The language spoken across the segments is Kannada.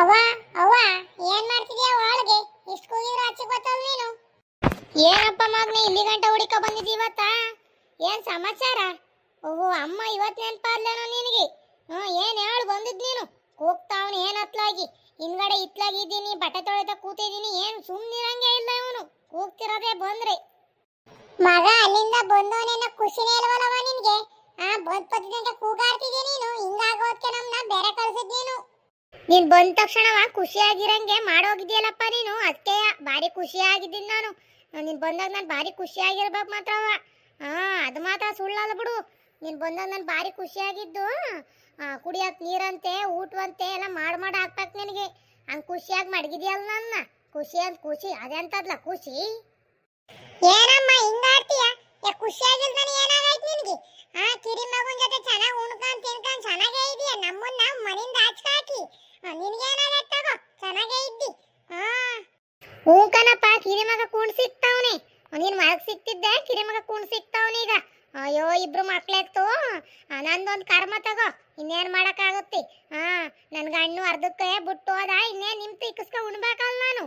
ಅವ್ವ ಅವ್ವ, ಏನ್ ಮಾಡ್ತಿದ್ಯಾ ಒಳಗೆ? ಇಷ್ಟು ಕೂಗಿದ್ರು ಆಚೆ ಗೊತ್ತಲ್ಲ ನೀನು? ಏನಪ್ಪ ಮಗ್ನೆ, ಇಲ್ಲಿ ಗಂಟ ಹುಡುಕ ಬಂದಿದ್ದಿ ಇವತ್ತ? ಏನ್ ಸಮಾಚಾರ? ಓಹೋ, ಅಮ್ಮ ಇವತ್ ನೆನ್ಪಾದ್ಲೇನೋ ನಿನಗೆ? ಹ್ಮ್, ಏನ್ ಹೇಳು ಬಂದಿದ್ ನೀನು? ಕೂಗ್ತಾವ್ನು ಏನ್ ಹತ್ಲಾಗಿ ಹಿಂದ್ಗಡೆ ಇತ್ಲಾಗಿದ್ದೀನಿ ಬಟ್ಟೆ ತೊಳೆದ ಕೂತಿದ್ದೀನಿ, ಏನ್ ಸುಮ್ನಿರಂಗೆ ಇಲ್ಲ ಇವನು ಕೂಗ್ತಿರೋದೇ ಬಂದ್ರೆ. ಮಗ, ಅಲ್ಲಿಂದ ಬಂದವನೇನ ಖುಷಿನೇ ಇಲ್ವಲ್ಲವ ನಿನ್ಗೆ? ಆ, ಬಂದ್ ಪತ್ತಿದಂಗೆ ಕೂಗಾಡ್ತಿದ್ಯ ನೀನು? ಹಿಂಗಾಗೋದ್ಕೆ ನಮ್ನ ಬೇರೆ ಕಳ್ಸಿದ್ ನೀನು? ನೀನ್ ಬಂದ ತಕ್ಷಣ ಖುಷಿಯಾಗಿರಂಗೆ ಮಾಡೋಗಿದ್ಯಲ್ಲಪ್ಪ ನೀನು? ಅದಕ್ಕೆ ಭಾರಿ ಖುಷಿಯಾಗಿದ್ದೀನಿ ನಾನು. ನೀನ್ ಬಂದಾಗ ನಾನು ಭಾರಿ ಖುಷಿಯಾಗಿರ್ಬೇಕು ಮಾತ್ರವ. ಹಾ, ಅದು ಮಾತ್ರ ಸುಳ್ಳಲ್ಲ ಬಿಡು. ನೀನ್ ಬಂದಾಗ ನಾನು ಭಾರಿ ಖುಷಿಯಾಗಿದ್ದು ಕುಡಿಯಕ್ ನೀರಂತೆ, ಊಟವಂತೆ ಎಲ್ಲ ಮಾಡ್ ಮಾಡಿ ಹಾಕ್ಬೇಕು ನಿನಗೆ. ಹಂಗ್ ಖುಷಿಯಾಗಿ ಮಡಗಿದ್ಯಲ್ಲ ನನ್ನ. ಖುಷಿ ಅಂತ ಖುಷಿ ಅದೆಂತದ್ಲ ಖುಷಿ. ಏನಮ್ಮ ಹಿಂಗಾಡ್ತೀಯ ಖುಷಿಯಾಗಿಲ್ದಾನೆ ಏನಾಗೈತ್ ನಿನಗೆ? ಆ, ಕಿರಿ ಮಗುನ ಜೊತೆ ಚೆನ್ನಾಗಿ ಉಣ್ಕೊಂಡ್ ತಿನ್ಕೊಂಡ್ ಚೆನ್ನಾಗೇ ಇದೀಯ ನಮ್ಮನ್ನ ಮನೆಯಿಂದ ಆಚೆ ಹಾಕಿ. ನಿನ್ಗೇನಾಗೈತ್ ತಗೋ? ಚೆನ್ನಾಗೇ ಇದ್ದಿ. ಹಾ ಹ್ಞೂ ಕಣಪ್ಪ ಕಿರಿಮಗ ಕೂಣ್ ಸಿಕ್ತಾವ್ನೆ ನೀನು ಮಗ ಸಿಕ್ತಿದ್ದೆ ಕಿರಿಮಗ ಕೂಣ್ ಸಿಕ್ತಾವ್ನೆ ಈಗ. ಅಯ್ಯೋ, ಇಬ್ರು ಮಕ್ಳಾಗ್ತು ನಂದೊಂದು ಕರ್ಮ ತಗೋ. ಇನ್ನೇನು ಮಾಡೋಕ್ಕಾಗುತ್ತೆ? ಹಾಂ ನನ್ನ ಗಣ್ಣು ಅರ್ಧಕ್ಕೆ ಬಿಟ್ಟು ಹೋದ. ಇನ್ನೇನು ನಿಮ್ ತಿಕ್ಕಿಸ್ಕೊ ಉಣ್ಬೇಕಲ್ಲ ನಾನು?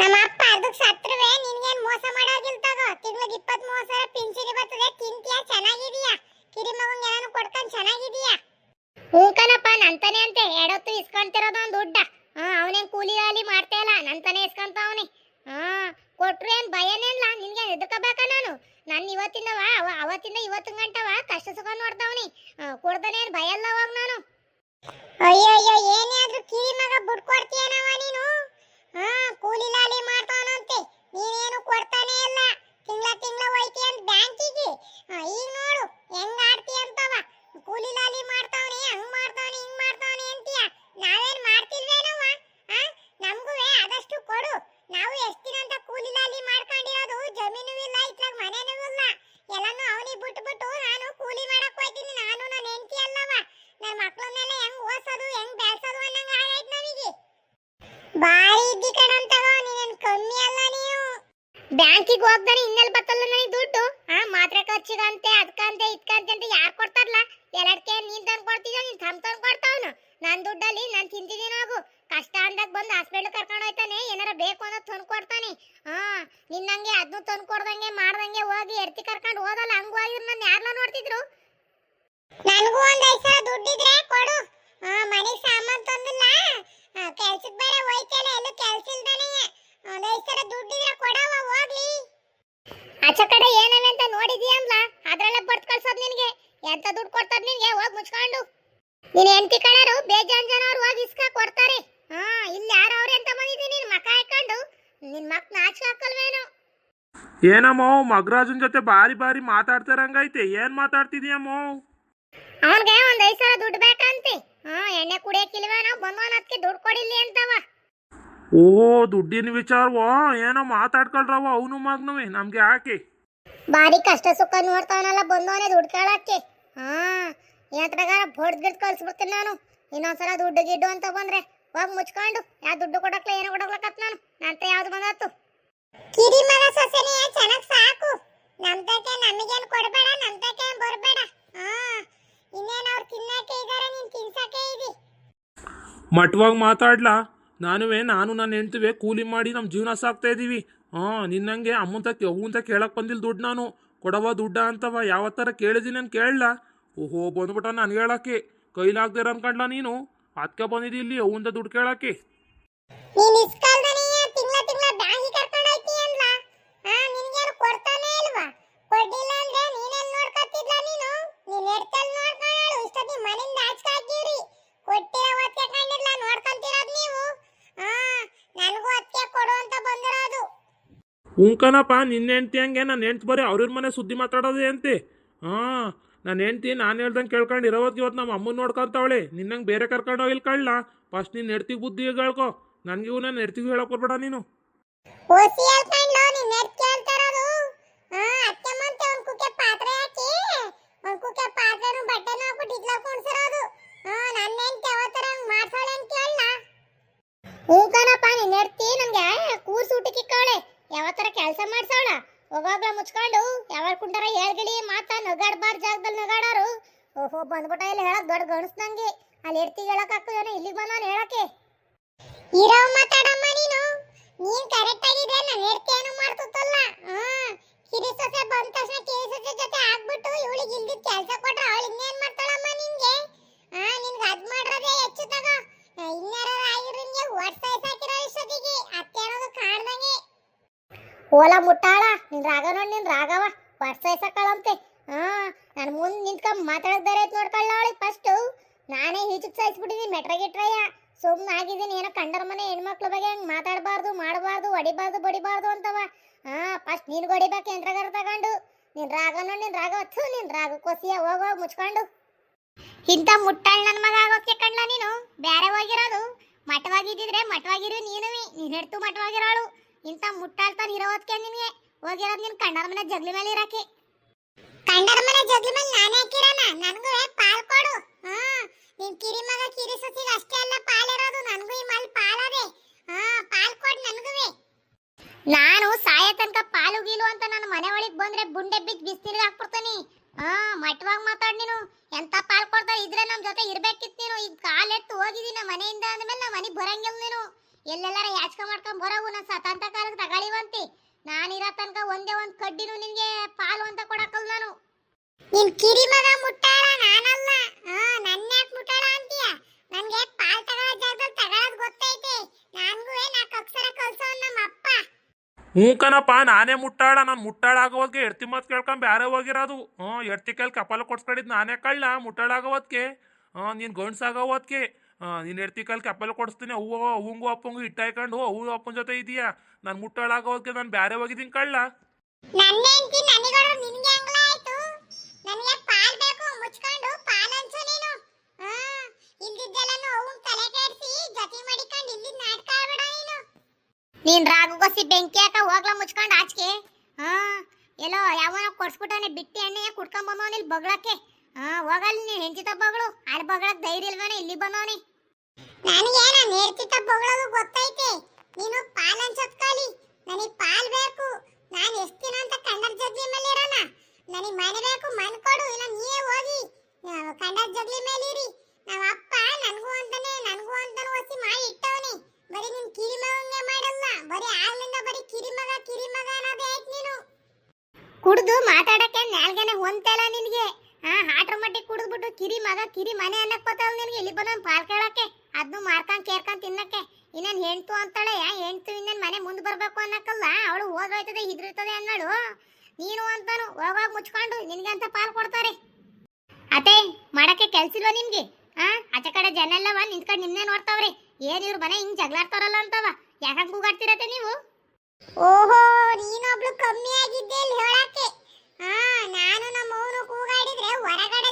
ನಮ್ಮ ಅಪ್ಪ ಅದಕ್ಕೆ ಸತ್ರವೆ ನಿನ್ಗೇನ್ ಮೋಸ ಮಾಡೋಗಿಲ್ ತಗೋ. ತಿಂಗಳಿಗೆ ಇಪ್ಪತ್ತ್ ಮೂವತ್ತು ಸಾವಿರ ಪಿಂಚಣಿ ಬರ್ತದೆ, ತಿಂತೀಯ, ಚೆನ್ನಾಗಿದೀಯಾ? ಕಿರಿ ಮಗಂಗೆ ಏನಾನು ಕೊಡ್ಕೊಂಡು ಚೆನ್ನಾಗಿದೀಯಾ? ಕಣಪ್ಪ ನಂತಾನೆ ಅಂತೆ. ಎಡೊತ್ತು ಇಸ್ಕೊಂತಿರೋದು ಒಂದು ದುಡ್ಡ. ಹಾ ಅವನೇನ್ ಕೂಲಿ ಆಲಿ ಮಾಡ್ತಾ ಇಲ್ಲ. ನಂತಾನೆ ಇಸ್ಕೊಂತಾವನೆ ಹಾ ಕೊಟ್ರು ಏನ್ ಇಲ್ಲ. ನಿನ್ಗೆ ಎದಕಬೇಕ ನಾನು? ನನ್ನ ಇವತ್ತಿಂದವ, ಅವ ಅವತ್ತಿಂದ ಇವತ್ತು ಗಂಟವ ಕಷ್ಟ ಸುಖ ನೋಡ್ತಾವನಿ ಕೊಡ್ದಾನೆ ಭಯ ಅಲ್ಲ ಅವಾಗ ನಾನು. ಅಯ್ಯೋ ಅಯ್ಯೋ ಏನೇ ಆದ್ರೂ ಕಿರಿ ಮಗ ಬಿಟ್ಕೊಡ್ತೀಯನವ ನೀನು? ಹಾ, ಕೂಲಿ ಲಾಲಿ ಮಾಡ್ತಾವನಂತೆ ನೀನೇನು ಕೊಡ್ತಾನೆ ಇಲ್ಲ. ತಿಂಗಳ ತಿಂಗಳ ಹೋಯ್ತಿ ಅಂತ ಬ್ಯಾಂಕಿಗೆ. ಈಗ ನೋಡು, ಹೆಂಗ್ ಆಡ್ತಿ ಅಂತವ. ಕೂಲಿ ಲಾಲಿ ಮಾಡ್ತಾವನೆ, ಹಂಗ್ ಮಾಡ್ತಾವನೆ, ಹಿಂಗ್ ಮಾಡ್ತಾವನೆ ಅಂತೀಯ. ನಾವೇನ್ ಮಾಡ್ತಿಲ್ವೇನವ ಆ ನಮ್ಗುವೆ ಆದಷ್ಟು ಕೊಡು. ನಾವು ಎಷ್ಟು ದಿನ ಅಂತ ಕೂಲಿ ಲಾಲಿ ಮಾಡ್ಕೊಂಡಿರೋದು, ಜಮೀನು ಇಲ್ಲ ಇತ್ಲಾಗ ಮನೆನೂ ಇಲ್ಲ. ಎಲ್ಲಾನು ಅವನಿಗೆ ಬಿಟ್ಟು ಬಿಟ್ಟು ನಾನು ಕೂಲಿ ಮಾಡಕ್ ಹೋಯ್ತೀನಿ. ನಾನು ನನ್ನ ಹೆಂಡತಿ ಅಲ್ಲವ. ನನ್ನ ಮಕ್ಕಳನ್ನೆಲ್ಲ ಹೆಂಗ್ ಓದ್ಸೋದು, ಹೆಂಗ್ ಬೆಳ್ಸೋದು ಅನ್ನಂಗ ಆಗೈತ್ ನನಗೆ. ಬಾರಿ ಇದ್ದಿ ಕಣಂತ ನೀನೇನ್ ಕಮ್ಮಿ ಅಲ್ಲ ನೀವು ಬ್ಯಾಂಕಿಗೆ ಹೋಗ್ದಾನೆ ಇನ್ನೆಲ್ ಬತ್ತಲ್ಲ ನನಗೆ ದುಡ್ಡು. ಆ, ಮಾತ್ರೆ ಖರ್ಚಿಗಂತೆ ಅದಕ್ಕಂತೆ ಇದ್ಕಂತೆ ಅಂತ ಯಾರು ಕೊಡ್ತಾರಲ್ಲ? ಎಲ್ಲಡ್ಕೆ ನೀನ್ ತಂದು ಕೊಡ್ತೀಯ ನೀನ್ ತಮ್ ತಂದು ಕೊಡ್ತಾವನು. ನನ್ನ ದುಡ್ಡಲ್ಲಿ ನಾನು ತಿಂತಿದ್ದೀನಿ ಹೋಗು ಕಷ್ಟ ಅಂದಾಗ ಬಂದು ಹಾಸ್ಪಿಟ್ಲ್ ಕರ್ಕೊಂಡು ಹೋಯ್ತಾನೆ, ಏನಾರ ಬೇಕು ಅಂತ ತಂದು ಕೊಡ್ತಾನೆ. ಹಾ, ನಿನ್ನಂಗೆ ಅದನ್ನು ತಂದು ಕೊಡ್ದಂಗೆ, ಮಾಡ್ದಂಗೆ ಹೋಗಿ ಎರ್ತಿ ಕರ್ಕೊಂಡು ಹೋದಲ್ಲ ಹಂಗೂ ಹೋಗಿದ್ರು ನನ್ನ ಯಾರನ್ನ ನೋಡ್ತಿದ್ರು? ನನಗೂ ಒಂದು ಐದು ಸಾವಿರ ದುಡ್ಡಿದ್ರೆ ಕೊಡು. ಮನೆಗೆ ಸಾಮಾನು ತಂದಿಲ್ಲ. ಕೆಲ್ಸಕ್ಕೆ ಬೇರೆ ಹೋಯ್ತಲ್ಲ ಎಲ್ಲೂ ಕೆಲ್ಸ ಇಲ್ದಾನೆ. ಒಂದ್ ಐದು ಸಾವಿರ ದುಡ್ಡಿದ್ರೆ ಕೊಡವ, ಹೋಗ್ಲಿ. ಆಚ ಕಡೆ ಏನವೆ ಅಂತ ನೋಡಿದೀಯಲ್ಲ ಅದ್ರಲ್ಲೇ ಬರ್ತ್ ಕಳ್ಸೋದು ನಿನಗೆ. ಎಂತ ದುಡ್ಡು ಕೊಡ್ತಾರ ನಿನಗೆ? ಹೋಗಿ ಮುಚ್ಕೊಂಡು. ನೀನು ಹೆಂಡತಿ ಕಣರು, ಬೇಜಾನ್ ಜನ ಅವ್ರು ಹೋಗಿ ಇಸ್ಕ ಕೊಡ್ತಾರೆ. ಹಾ, ಇಲ್ಲಿ ಯಾರು ಅವ್ರೆ ಅಂತ ಬಂದಿದ್ದೀನಿ ನಿನ್ ಮಕ ಹಾಕೊಂಡು? ನಿನ್ನ ಮಕ್ ಆಚೆ ಹಾಕಲ್ವೇನೋ? ಏನಮ್ಮ, ಮಗ್ರಾಜನ್ ಜೊತೆ ಬಾರಿ ಬಾರಿ ಮಾತಾಡ್ತಾರಂಗೈತೆ. ಏನ್ ಮಾತಾಡ್ತಿದ್ಯಮ್ಮೋ? ಅವನ್ಗೆ ಒಂದ್ ಐದ್ ಸಾವಿರ ದುಡ್ಡು ಬೇಕಂತೆ. ಹಾ ಎಣ್ಣೆ ಕುಡಿಯಕ್ಕಿಲ್ವೇನೋ ಬಂದವನ್ ಅದಕ್ಕೆ ದುಡ್ಡು ಕೊಡಿಲ್ಲಿ ಅಂತವ. ಓಹೋ ದುಡ್ಡಿನ ವಿಚಾರವೋ? ಏನೋ ಮಾತಾಡ್ಕೊಳ್ರವ ಅವನು ಮಗ್ನವೇ ನಮ್ಗೆ ಯಾಕೆ? ಬಾರಿ ಕಷ್ಟ ಸುಖ ನೋಡ್ತಾವನಲ್ಲ ಬಂದವನೇ ದುಡ್ಡು ಕೇಳಕ್ಕೆ. ಹಾ ಏನತ್ರಗಾರ ಬಡ್ದ್ ಗಿಡ್ ಕಳ್ಸ್ಬಿಡ್ತೀನಿ ನಾನು. ಇನ್ನೊಂದ್ಸಲ ದುಡ್ಡು ಗಿಡ್ಡು ಅಂತ ಬಂದ್ರೆ ಹೋಗ್ ಮುಚ್ಕೊಂಡು ಯಾವ ದುಡ್ಡು ಕೊಡಕ್ಲ ಏನೋ ಕೊಡಕ್ಲಕತ್ ನಾನು? ನಂತ ಯಾವ್ದು ಬಂದತ್ತು? ಕಿರಿ ಮಗ ಸೊಸೆನೇ ಚೆನ್ನಾಗ್ ಸಾಕು. ನಮ್ದಕ್ಕೆ ನಮಗೇನ್ ಕೊಡ್ಬೇಡ ತಕ್ಕೆ ಬರ್ಬೇಡ. ಹಾ ಇನ್ನೇನ್ ಅವ್ರು ತಿನ್ನಕ್ಕೆ ಇದಾರೆ ನೀನ್ ತಿನ್ಸಕ್ಕೆ ಇದಿ. ಮಟ್ವಾಗಿ ಮಾತಾಡ್ಲಾ? ನಾನುವೇ ನಾನು ನನ್ನ ಹೆಂಡ್ತಿವೆ ಕೂಲಿ ಮಾಡಿ ನಮ್ಮ ಜೀವನ ಸಾಕ್ತಾ ಇದೀವಿ. ಹಾಂ ನಿನ್ನಂಗೆ ಅಮ್ಮಂತ ಅವಂತ ಕೇಳಕ್ ಬಂದಿಲ್ಲ ದುಡ್ಡು ನಾನು. ಕೊಡವ ದುಡ್ಡ ಅಂತವ ಯಾವತ್ತರ ಕೇಳಿದ್ದೀನಿ ಅಂತ ಕೇಳಲ್ಲ ಓಹೋ ಬಂದ್ಬಿಟ್ಟ ನಾನು ಹೇಳಕ್ಕೆ. ಕೈಲಾಗ್ದಿರ ಅನ್ಕಂಡ್ಲ ನೀನು? ಅದಕ್ಕೆ ಬಂದಿದ್ದಿ ಇಲ್ಲಿ ಅವಂತ ದುಡ್ಡು ಕೇಳಕ್ಕೆ. ನೀನ್ ಉಂಕನಪ್ಪ, ನಿನ್ನ ಹೆಂಡ್ತಿ ಹಂಗೆ, ನನ್ನ ಹೆಂಡ್ತಿ ಬರೀ ಅವ್ರ ಮನೆ ಸುದ್ದಿ ಮಾತಾಡೋದೇ ಅಂತೆ. ಹಾಂ, ನನ್ನ ಹೆಂಡ್ತಿ ನಾನು ಹೇಳ್ದಂಗೆ ಕೇಳ್ಕೊಂಡು ಇರೋವತ್ತು ಇವತ್ತು ನಮ್ಮ ಅಮ್ಮನ ನೋಡ್ಕೊಂತಾವಳೆ. ನಿನ್ನಂಗೆ ಬೇರೆ ಕರ್ಕೊಂಡು ಹೋಗಿಲ್ಲ ಕಳ್ಳ. ಫಸ್ಟ್ ನಿನ್ನ ಹೆಡ್ತಿಗೆ ಬುದ್ಧಿ ಹೇಳ್ಕೊ. ನನಗೂ ನನ್ನ ಹೆಡ್ತಿಗೂ ಹೇಳಕ್ಕೆ ಬರ್ಬೇಡ ನೀನು ಓಸಿ ಹೇಳ್ಕೊಂಡ್ಲು ನೀನ್ ಎಡ್ ಕೇಳ್ತಿರೋದು ಹಾ ಅತ್ತೆ ಮಂತೆ ಒಂದ್ ಕುಕ್ಕೆ ಪಾತ್ರೆ ಹಾಕಿ ಒಂದ್ ಕುಕ್ಕೆ ಪಾತ್ರೆನು ಬಟ್ಟೆನು ಹಾಕ್ಬಿಟ್ಟು ಇದ್ಲ ಕುಣ್ಸಿರೋದು ಹಾ ನನ್ನ ಹೆಂಡ್ತಿ ಯಾವತ್ತರ ಹಂಗ್ ಮಾಡ್ಸೋಳೆ ಅಂತ ಕೇಳಲ್ಲ ಹ್ಞೂ ಕಣಪ್ಪ ನೀನ್ ಹೆಡ್ತಿ ನನ್ಗೆ ಕೂಸ್ ಊಟಕ್ಕೆ ಇಕ್ಕವಳೆ ಯಾವತ್ತರ ಕೆಲಸ ಮಾಡ್ಸವಳ ಹೋಗೋಗ್ಲ ಮುಚ್ಕೊಂಡು ಯಾವಾಗ ಕುಂಟಾರ ಹೇಳ್ಗಿಳಿ ಮಾತಾ ನಗಾಡ್ಬಾರ್ ಜಾಗದಲ್ಲಿ ನಗಾಡೋರು ಓಹೋ ಬಂದ್ಬಿಟ್ಟ ಇಲ್ಲಿ ಹೇಳಕ್ ದೊಡ್ಡ ಗಣಸ್ನಂಗೆ ಅಲ್ಲಿ ಎಡ್ತಿಗೆ ಹೇಳಕ್ ಆಗ್ತದೇನೋ ಇಲ್ಲಿಗೆ ಬಂದವನು ಹೇಳಕ್ಕೆ. ಇರೋ ಮಾತಾಡಮ್ಮ ನೀನು. ನೀನ್ ಕರೆಕ್ಟ್ ಆಗಿದ್ರೆ ನಾನು ಹೇಳ್ತೇನು ಮಾಡ್ತಲ್ಲ ಹಾ ಕಿರಿ ಸೊಸೆ ಬಂದ ತಕ್ಷಣ ಕಿರಿ ಸೊಸೆ ಜೊತೆ ಆಗ್ಬಿಟ್ಟು ಇವಳಿಗೆ ಇಲ್ದಿದ್ ಕೆಲಸ ಕೊಟ್ರೆ ಅವಳು ಇನ್ನೇನ್ ಮಾಡ್ತಾಳಮ್ಮ ನಿನ್ಗೆ? ಹಾ ನಿನ್ಗೆ ಅದ್ ಮಾಡ್ರದೆ ಹೆಚ್ಚು ತಗ. ಇನ್ನಾರ ಆಗಿರು ನಿನ್ಗೆ? ಹೊಟ್ಟೆ ಸಾಕಿರೋ ಇಷ್ಟೊತ್ತಿಗೆ. ಅತ್ತೆ ಅನ್ನೋದು ಕಾಣ್ದಂಗೆ. ಓಲ ಮುಟ್ಟಾಳ ನಿನ್ ರಾಗ ನೋಡಿ ನಿನ್ ರಾಗವ ವರ್ಷೈಸಕ್ಕಳಂತೆ ಹಾ, ನಾನು ಮುಂದೆ ನಿಂತ್ಕೊಂಡ್ ಮಾತಾಡಕ್ ಬೇರೆ ನೋಡ್ಕೊಳ್ಳ ಅವಳಿಗೆ ಫಸ್ಟು ನಾನೇ ಈಚಕ್ ಸಾಯಿಸ್ಬಿಟ್ಟಿದ್ದೀನಿ ಮೆಟ್ರ ಗಿಟ್ರಯ್ಯ ಸುಮ್ಮನೆ ಆಗಿದ್ದೀನಿ, ಏನೋ ಕಂಡರ ಮನೆ ಹೆಣ್ಮಕ್ಳ ಬಗ್ಗೆ ಹಂಗೆ ಮಾತಾಡಬಾರ್ದು, ಮಾಡಬಾರ್ದು, ಹೊಡಿಬಾರ್ದು, ಬಡಿಬಾರ್ದು ಅಂತವ. ಹಾ ಫಸ್ಟ್ ನೀನು ಹೊಡಿಬೇಕು ಎಂಟ್ರಗಾರ ತಗೊಂಡು? ನಿನ್ ರಾಗ ನೋಡಿ, ನಿನ್ ರಾಗ ಹತ್ತು ನಿನ್ ರಾಗ ಕೊಸಿಯ ಹೋಗೋಗಿ ಮುಚ್ಕೊಂಡು. ಇಂಥ ಮುಟ್ಟಾಳ್ ನನ್ನ ಮಗ ಆಗೋಕೆ ಕಣ್ಲ ನೀನು? ಬೇರೆ ಹೋಗಿರೋದು? ಮಠವಾಗಿದ್ದಿದ್ರೆ ಮಠವಾಗಿರು ನೀನು ನೀನು ಹೆಡ್ತು ಮಠವಾಗಿರೋಳು. ಇಂಥ ಮುಟ್ಟಾಳ್ತಾನ ಹೊತ್ಕೆ ನಿನಗೆ. ಹೋಗಿರೋದು ನಿನ್ ಕಣ್ಣರ ಮನೆ ಜಗ್ಲಿ ಮೇಲೆ ಇರಾಕೆ. ಕಂಡರ ಮನೆ ಮೇಲೆ ನಾನೇ ಹಾಕಿರೋಣ ನನಗೂ ಪಾಲ್ ಕೊಡು. ಹಾ ನಿನ್ ಕಿರಿ ಮಗ ಕಿರಿ ಸೊಸಿಗೆ ಅಷ್ಟೇ ಅಲ್ಲ, ಪಾಲಿರೋದು. ನನಗೂ ಈ ಮಲ್ ಪಾಲದೆ. ಹಾ ಪಾಲ್ ಕೊಡು ನನಗೂ ನಾನು ಸಾಯ ತನಕ ಪಾಲು ಗೀಲು ಅಂತ ನನ್ನ ಮನೆ ಒಳಗೆ ಬಂದ್ರೆ ಬುಂಡೆ ಬಿದ್ದು ಬಿಸಿಲಿಗೆ ಹಾಕ್ಬಿಡ್ತೀನಿ. ಹಾ ಮಟ್ವಾಗ ಮಾತಾಡ್ ನೀನು. ಎಂತ ಪಾಲ್ ಕೊಡ್ತಾ ಇದ್ರೆ ನಮ್ಮ ಜೊತೆ ಇರ್ಬೇಕಿತ್ತು ನೀನು. ಈಗ ಕಾಲೆತ್ತು ಹೋಗಿದ್ದೀನಿ ಮನೆಯಿಂದ ಅಂದ್ಮೇಲೆ ನಮ್ಮ ಮನೆಗೆ ಬರಂಗಿಲ್ಲ ನೀನು. ಎಲ್ಲೆಲ್ಲಾರ ಯಾಚಕ ಮಾಡ್ಕೊಂಡ್ ಬರೋವು? ನಾನು ಸತಂತ ಕಾಲಕ್ಕೆ ತಗಳಿವಂತಿ ನಾನಿರೋ ತನಕ ಒಂದೇ ಒಂದು ಕಡ್ಡಿನೂ ನಿನಗೆ ಪಾಲು ಅಂತ ಕೊಡಕಲ್ಲ ನಾನು. ನಿನ್ ಕಿರಿ ಮಗ ಮುಟ್ಟಾಳ ನಾನಲ್ಲ. ನನ್ನ ಯಾಕೆ ಮುಟ್ಟಾಳ ಅಂತೀಯ? ನನ್ಗೆ ಪಾಲ್ ತಗೊಳ್ಳೋ ಜಾಗದಲ್ಲಿ ತಗೊಳ್ಳೋದು ಗೊತ್ತೈತೆ. ನನ್ಗೂ ನಾಲ್ಕು ಅಕ್ಷರ ಕಲ್ಸೋ ನಮ್ಮ ಅಪ್ಪ? ಹ್ಞೂ ಕಣಪ್ಪ ನಾನೇ ಮುಟ್ಟಾಳ. ನಾನು ಮುಟ್ಟಾಳ ಆಗೋವದ್ಗೆ ಎಡ್ತಿ ಮಾತು ಕೇಳ್ಕೊಂಡು ಬ್ಯಾರೆ ಹೋಗಿರೋದು. ಹ್ಞೂ ಎಡ್ತಿ ಕೈಲಿ ಕಪಾಲ ಕೊಡ್ಸ್ಕೊಂಡಿದ್ದು ನಾನೇ ಕಳ್ಳ ಮುಟ್ಟಾಳ ಆಗೋವದ್ಕೆ ಹಾಂ ನೀನು ಗಂಡ್ಸಾಗೋವದ್ಕೆ ನೀನು ಎಡ್ತಿ ಕೈಲಿ ಕಪಾಲ ಕೊಡಿಸ್ತೀನಿ. ಅವ್ವ ಅವಂಗು ಅಪ್ಪಂಗು ಇಟ್ಟಾಯ್ಕೊಂಡು ಅವು ಅಪ್ಪನ ಜೊತೆ ಇದೀಯಾ. ನಾನು ಮುಟ್ಟಾಳ ಆಗೋವದ್ಕೆ ನಾನು ಬ್ಯಾರೆ ಹೋಗಿದ್ದೀನಿ ಕಳ್ಳ. ನನ್ನ ಹೆಂಡತಿ ನೀನ್ ರಾಗುಗೊಸಿ ಬೆಂಕಿ ಹಾಕ ಹೋಗ್ಲ ಮುಚ್ಕೊಂಡು ಆಚೆಗೆ. ಹಾ, ಎಲ್ಲೋ ಯಾವನೋ ಕೊಡ್ಸ್ಬಿಟ್ಟನೆ ಬಿಟ್ಟಿ ಎಣ್ಣೆ ಕುಡ್ಕೊಂಡ್ ಬಂದವನ ಇಲ್ಲಿ ಬಗಳಕ್ಕೆ. ಹಾ ಹೋಗಲ್ಲ ನೀನ್ ಹೆಂಚಿತ ಬಗಳು ಅಲ್ಲಿ ಬಗಳಕ್ ಧೈರ್ಯ ಇಲ್ವೇನೆ ಇಲ್ಲಿ ಬಂದವನಿ. ನನಗೆ ನಾನು ಬಗಳದು ಗೊತ್ತೈತೆ. ನೀನು ಪಾಲ್ ಹಂಚೋದ್ ಕಲಿ ನನಗೆ ಪಾಲ್ ಬೇಕು. ನಾನು ಎಷ್ಟು ದಿನ ಅಂತ ಕಂಡರ್ ಜಗ್ಲಿ ಮೇಲೆ ಇರೋಣ ನನಗೆ ಮನೆ ಬೇಕು, ಮನೆ ಕೊಡು ಇಲ್ಲ ನೀವೇ ಹೋಗಿ. ಕಂಡರ್ ಜಗ್ಲಿ ಮೇಲೆ ಇರಿ ನಮ್ಮ ಅಪ್ಪ ನನಗೂ ಅಂತಾನೆ ನನಗೂ ಅಂತಾನೆ ಒಸಿ ಮಾಡಿ ಇಟ್ಟವನೆ. ಬರೀ ನಿನ್ ಕಿರಿ ಮಗಂಗೆ ಮಾಡಲ್ಲ, ಬರೀ ಆಗ್ಲಿಂದ ಬರೀ ಕಿರಿ ಮಗ ಕಿರಿ ಮಗ ಅನ್ನೋದೇ ನೀನು. ಕುಡ್ದು ಮಾತಾಡಕ್ಕೆ ನಾಲ್ಗೆನೆ ಹೊಂತಲ್ಲ ನಿನಗೆ. ಹಾ ಹಾಟ್ರ ಮಟ್ಟಿ ಕುಡಿದ್ಬಿಟ್ಟು ಕಿರಿ ಮಗ ಕಿರಿ ಮನೆ ಅನ್ನಕ್ ಬತ್ತಲ್ಲ ನಿನ್ಗೆ? ಇಲ್ಲಿ ಬಂದ್ ಪಾಲ್ ಕೇಳಕ್ಕೆ ಅದನ್ನು ಮಾರ್ಕೊಂಡ್ ಕೇರ್ಕೊಂಡ್ ತಿನ್ನಕ್ಕೆ. ಇನ್ನೇನ್ ಹೆಣ್ತು ಅಂತಾಳೆ? ಯಾ ಹೆಣ್ತು ಇನ್ನೇನ್ ಮನೆ ಮುಂದೆ ಬರ್ಬೇಕು ಅನ್ನಕ್ಕಲ್ಲ ಅವಳು ಓದೋಯ್ತದೆ ಹಿದ್ರಿರ್ತದೆ ಅನ್ನೋಳು. ನೀನು ಅಂತಾನು ಹೋಗೋಗ್ ಮುಚ್ಕೊಂಡು ನಿನಗೆ ಅಂತ ಪಾಲ್ ಕೊಡ್ತಾರೆ. ಅದೇ ಮಾಡಕ್ಕೆ ಕೆಲ್ಸಿಲ್ವಾ ನಿಮ್ಗೆ? ಆ, ಆಚೆ ಕಡೆ ಜನ ಎಲ್ಲವ? ನಿಂತ್ಕೊಂಡು ನಿನ್ನೆ ನೋಡ್ತಾವ್ರೆ. ಏನ್ ಇವ್ರ ಮನೆ ಹಿಂಗ್ ಜಗಳಾಡ್ತಾರಲ್ಲ ಅಂತವ? ಯಾಕಂಗ್ ಕೂಗಾಡ್ತಿರತ್ತೆ ನೀವು? ಓಹೋ, ನೀನೊಬ್ಳು ಕಮ್ಮಿ ಆಗಿದ್ದೆ ಇಲ್ಲಿ ಹೇಳಕ್ಕೆ. ಹಾ, ನಾನು ನಮ್ಮ ಅವನು ಕೂಗಾಡಿದ್ರೆ ಹೊರಗಡೆ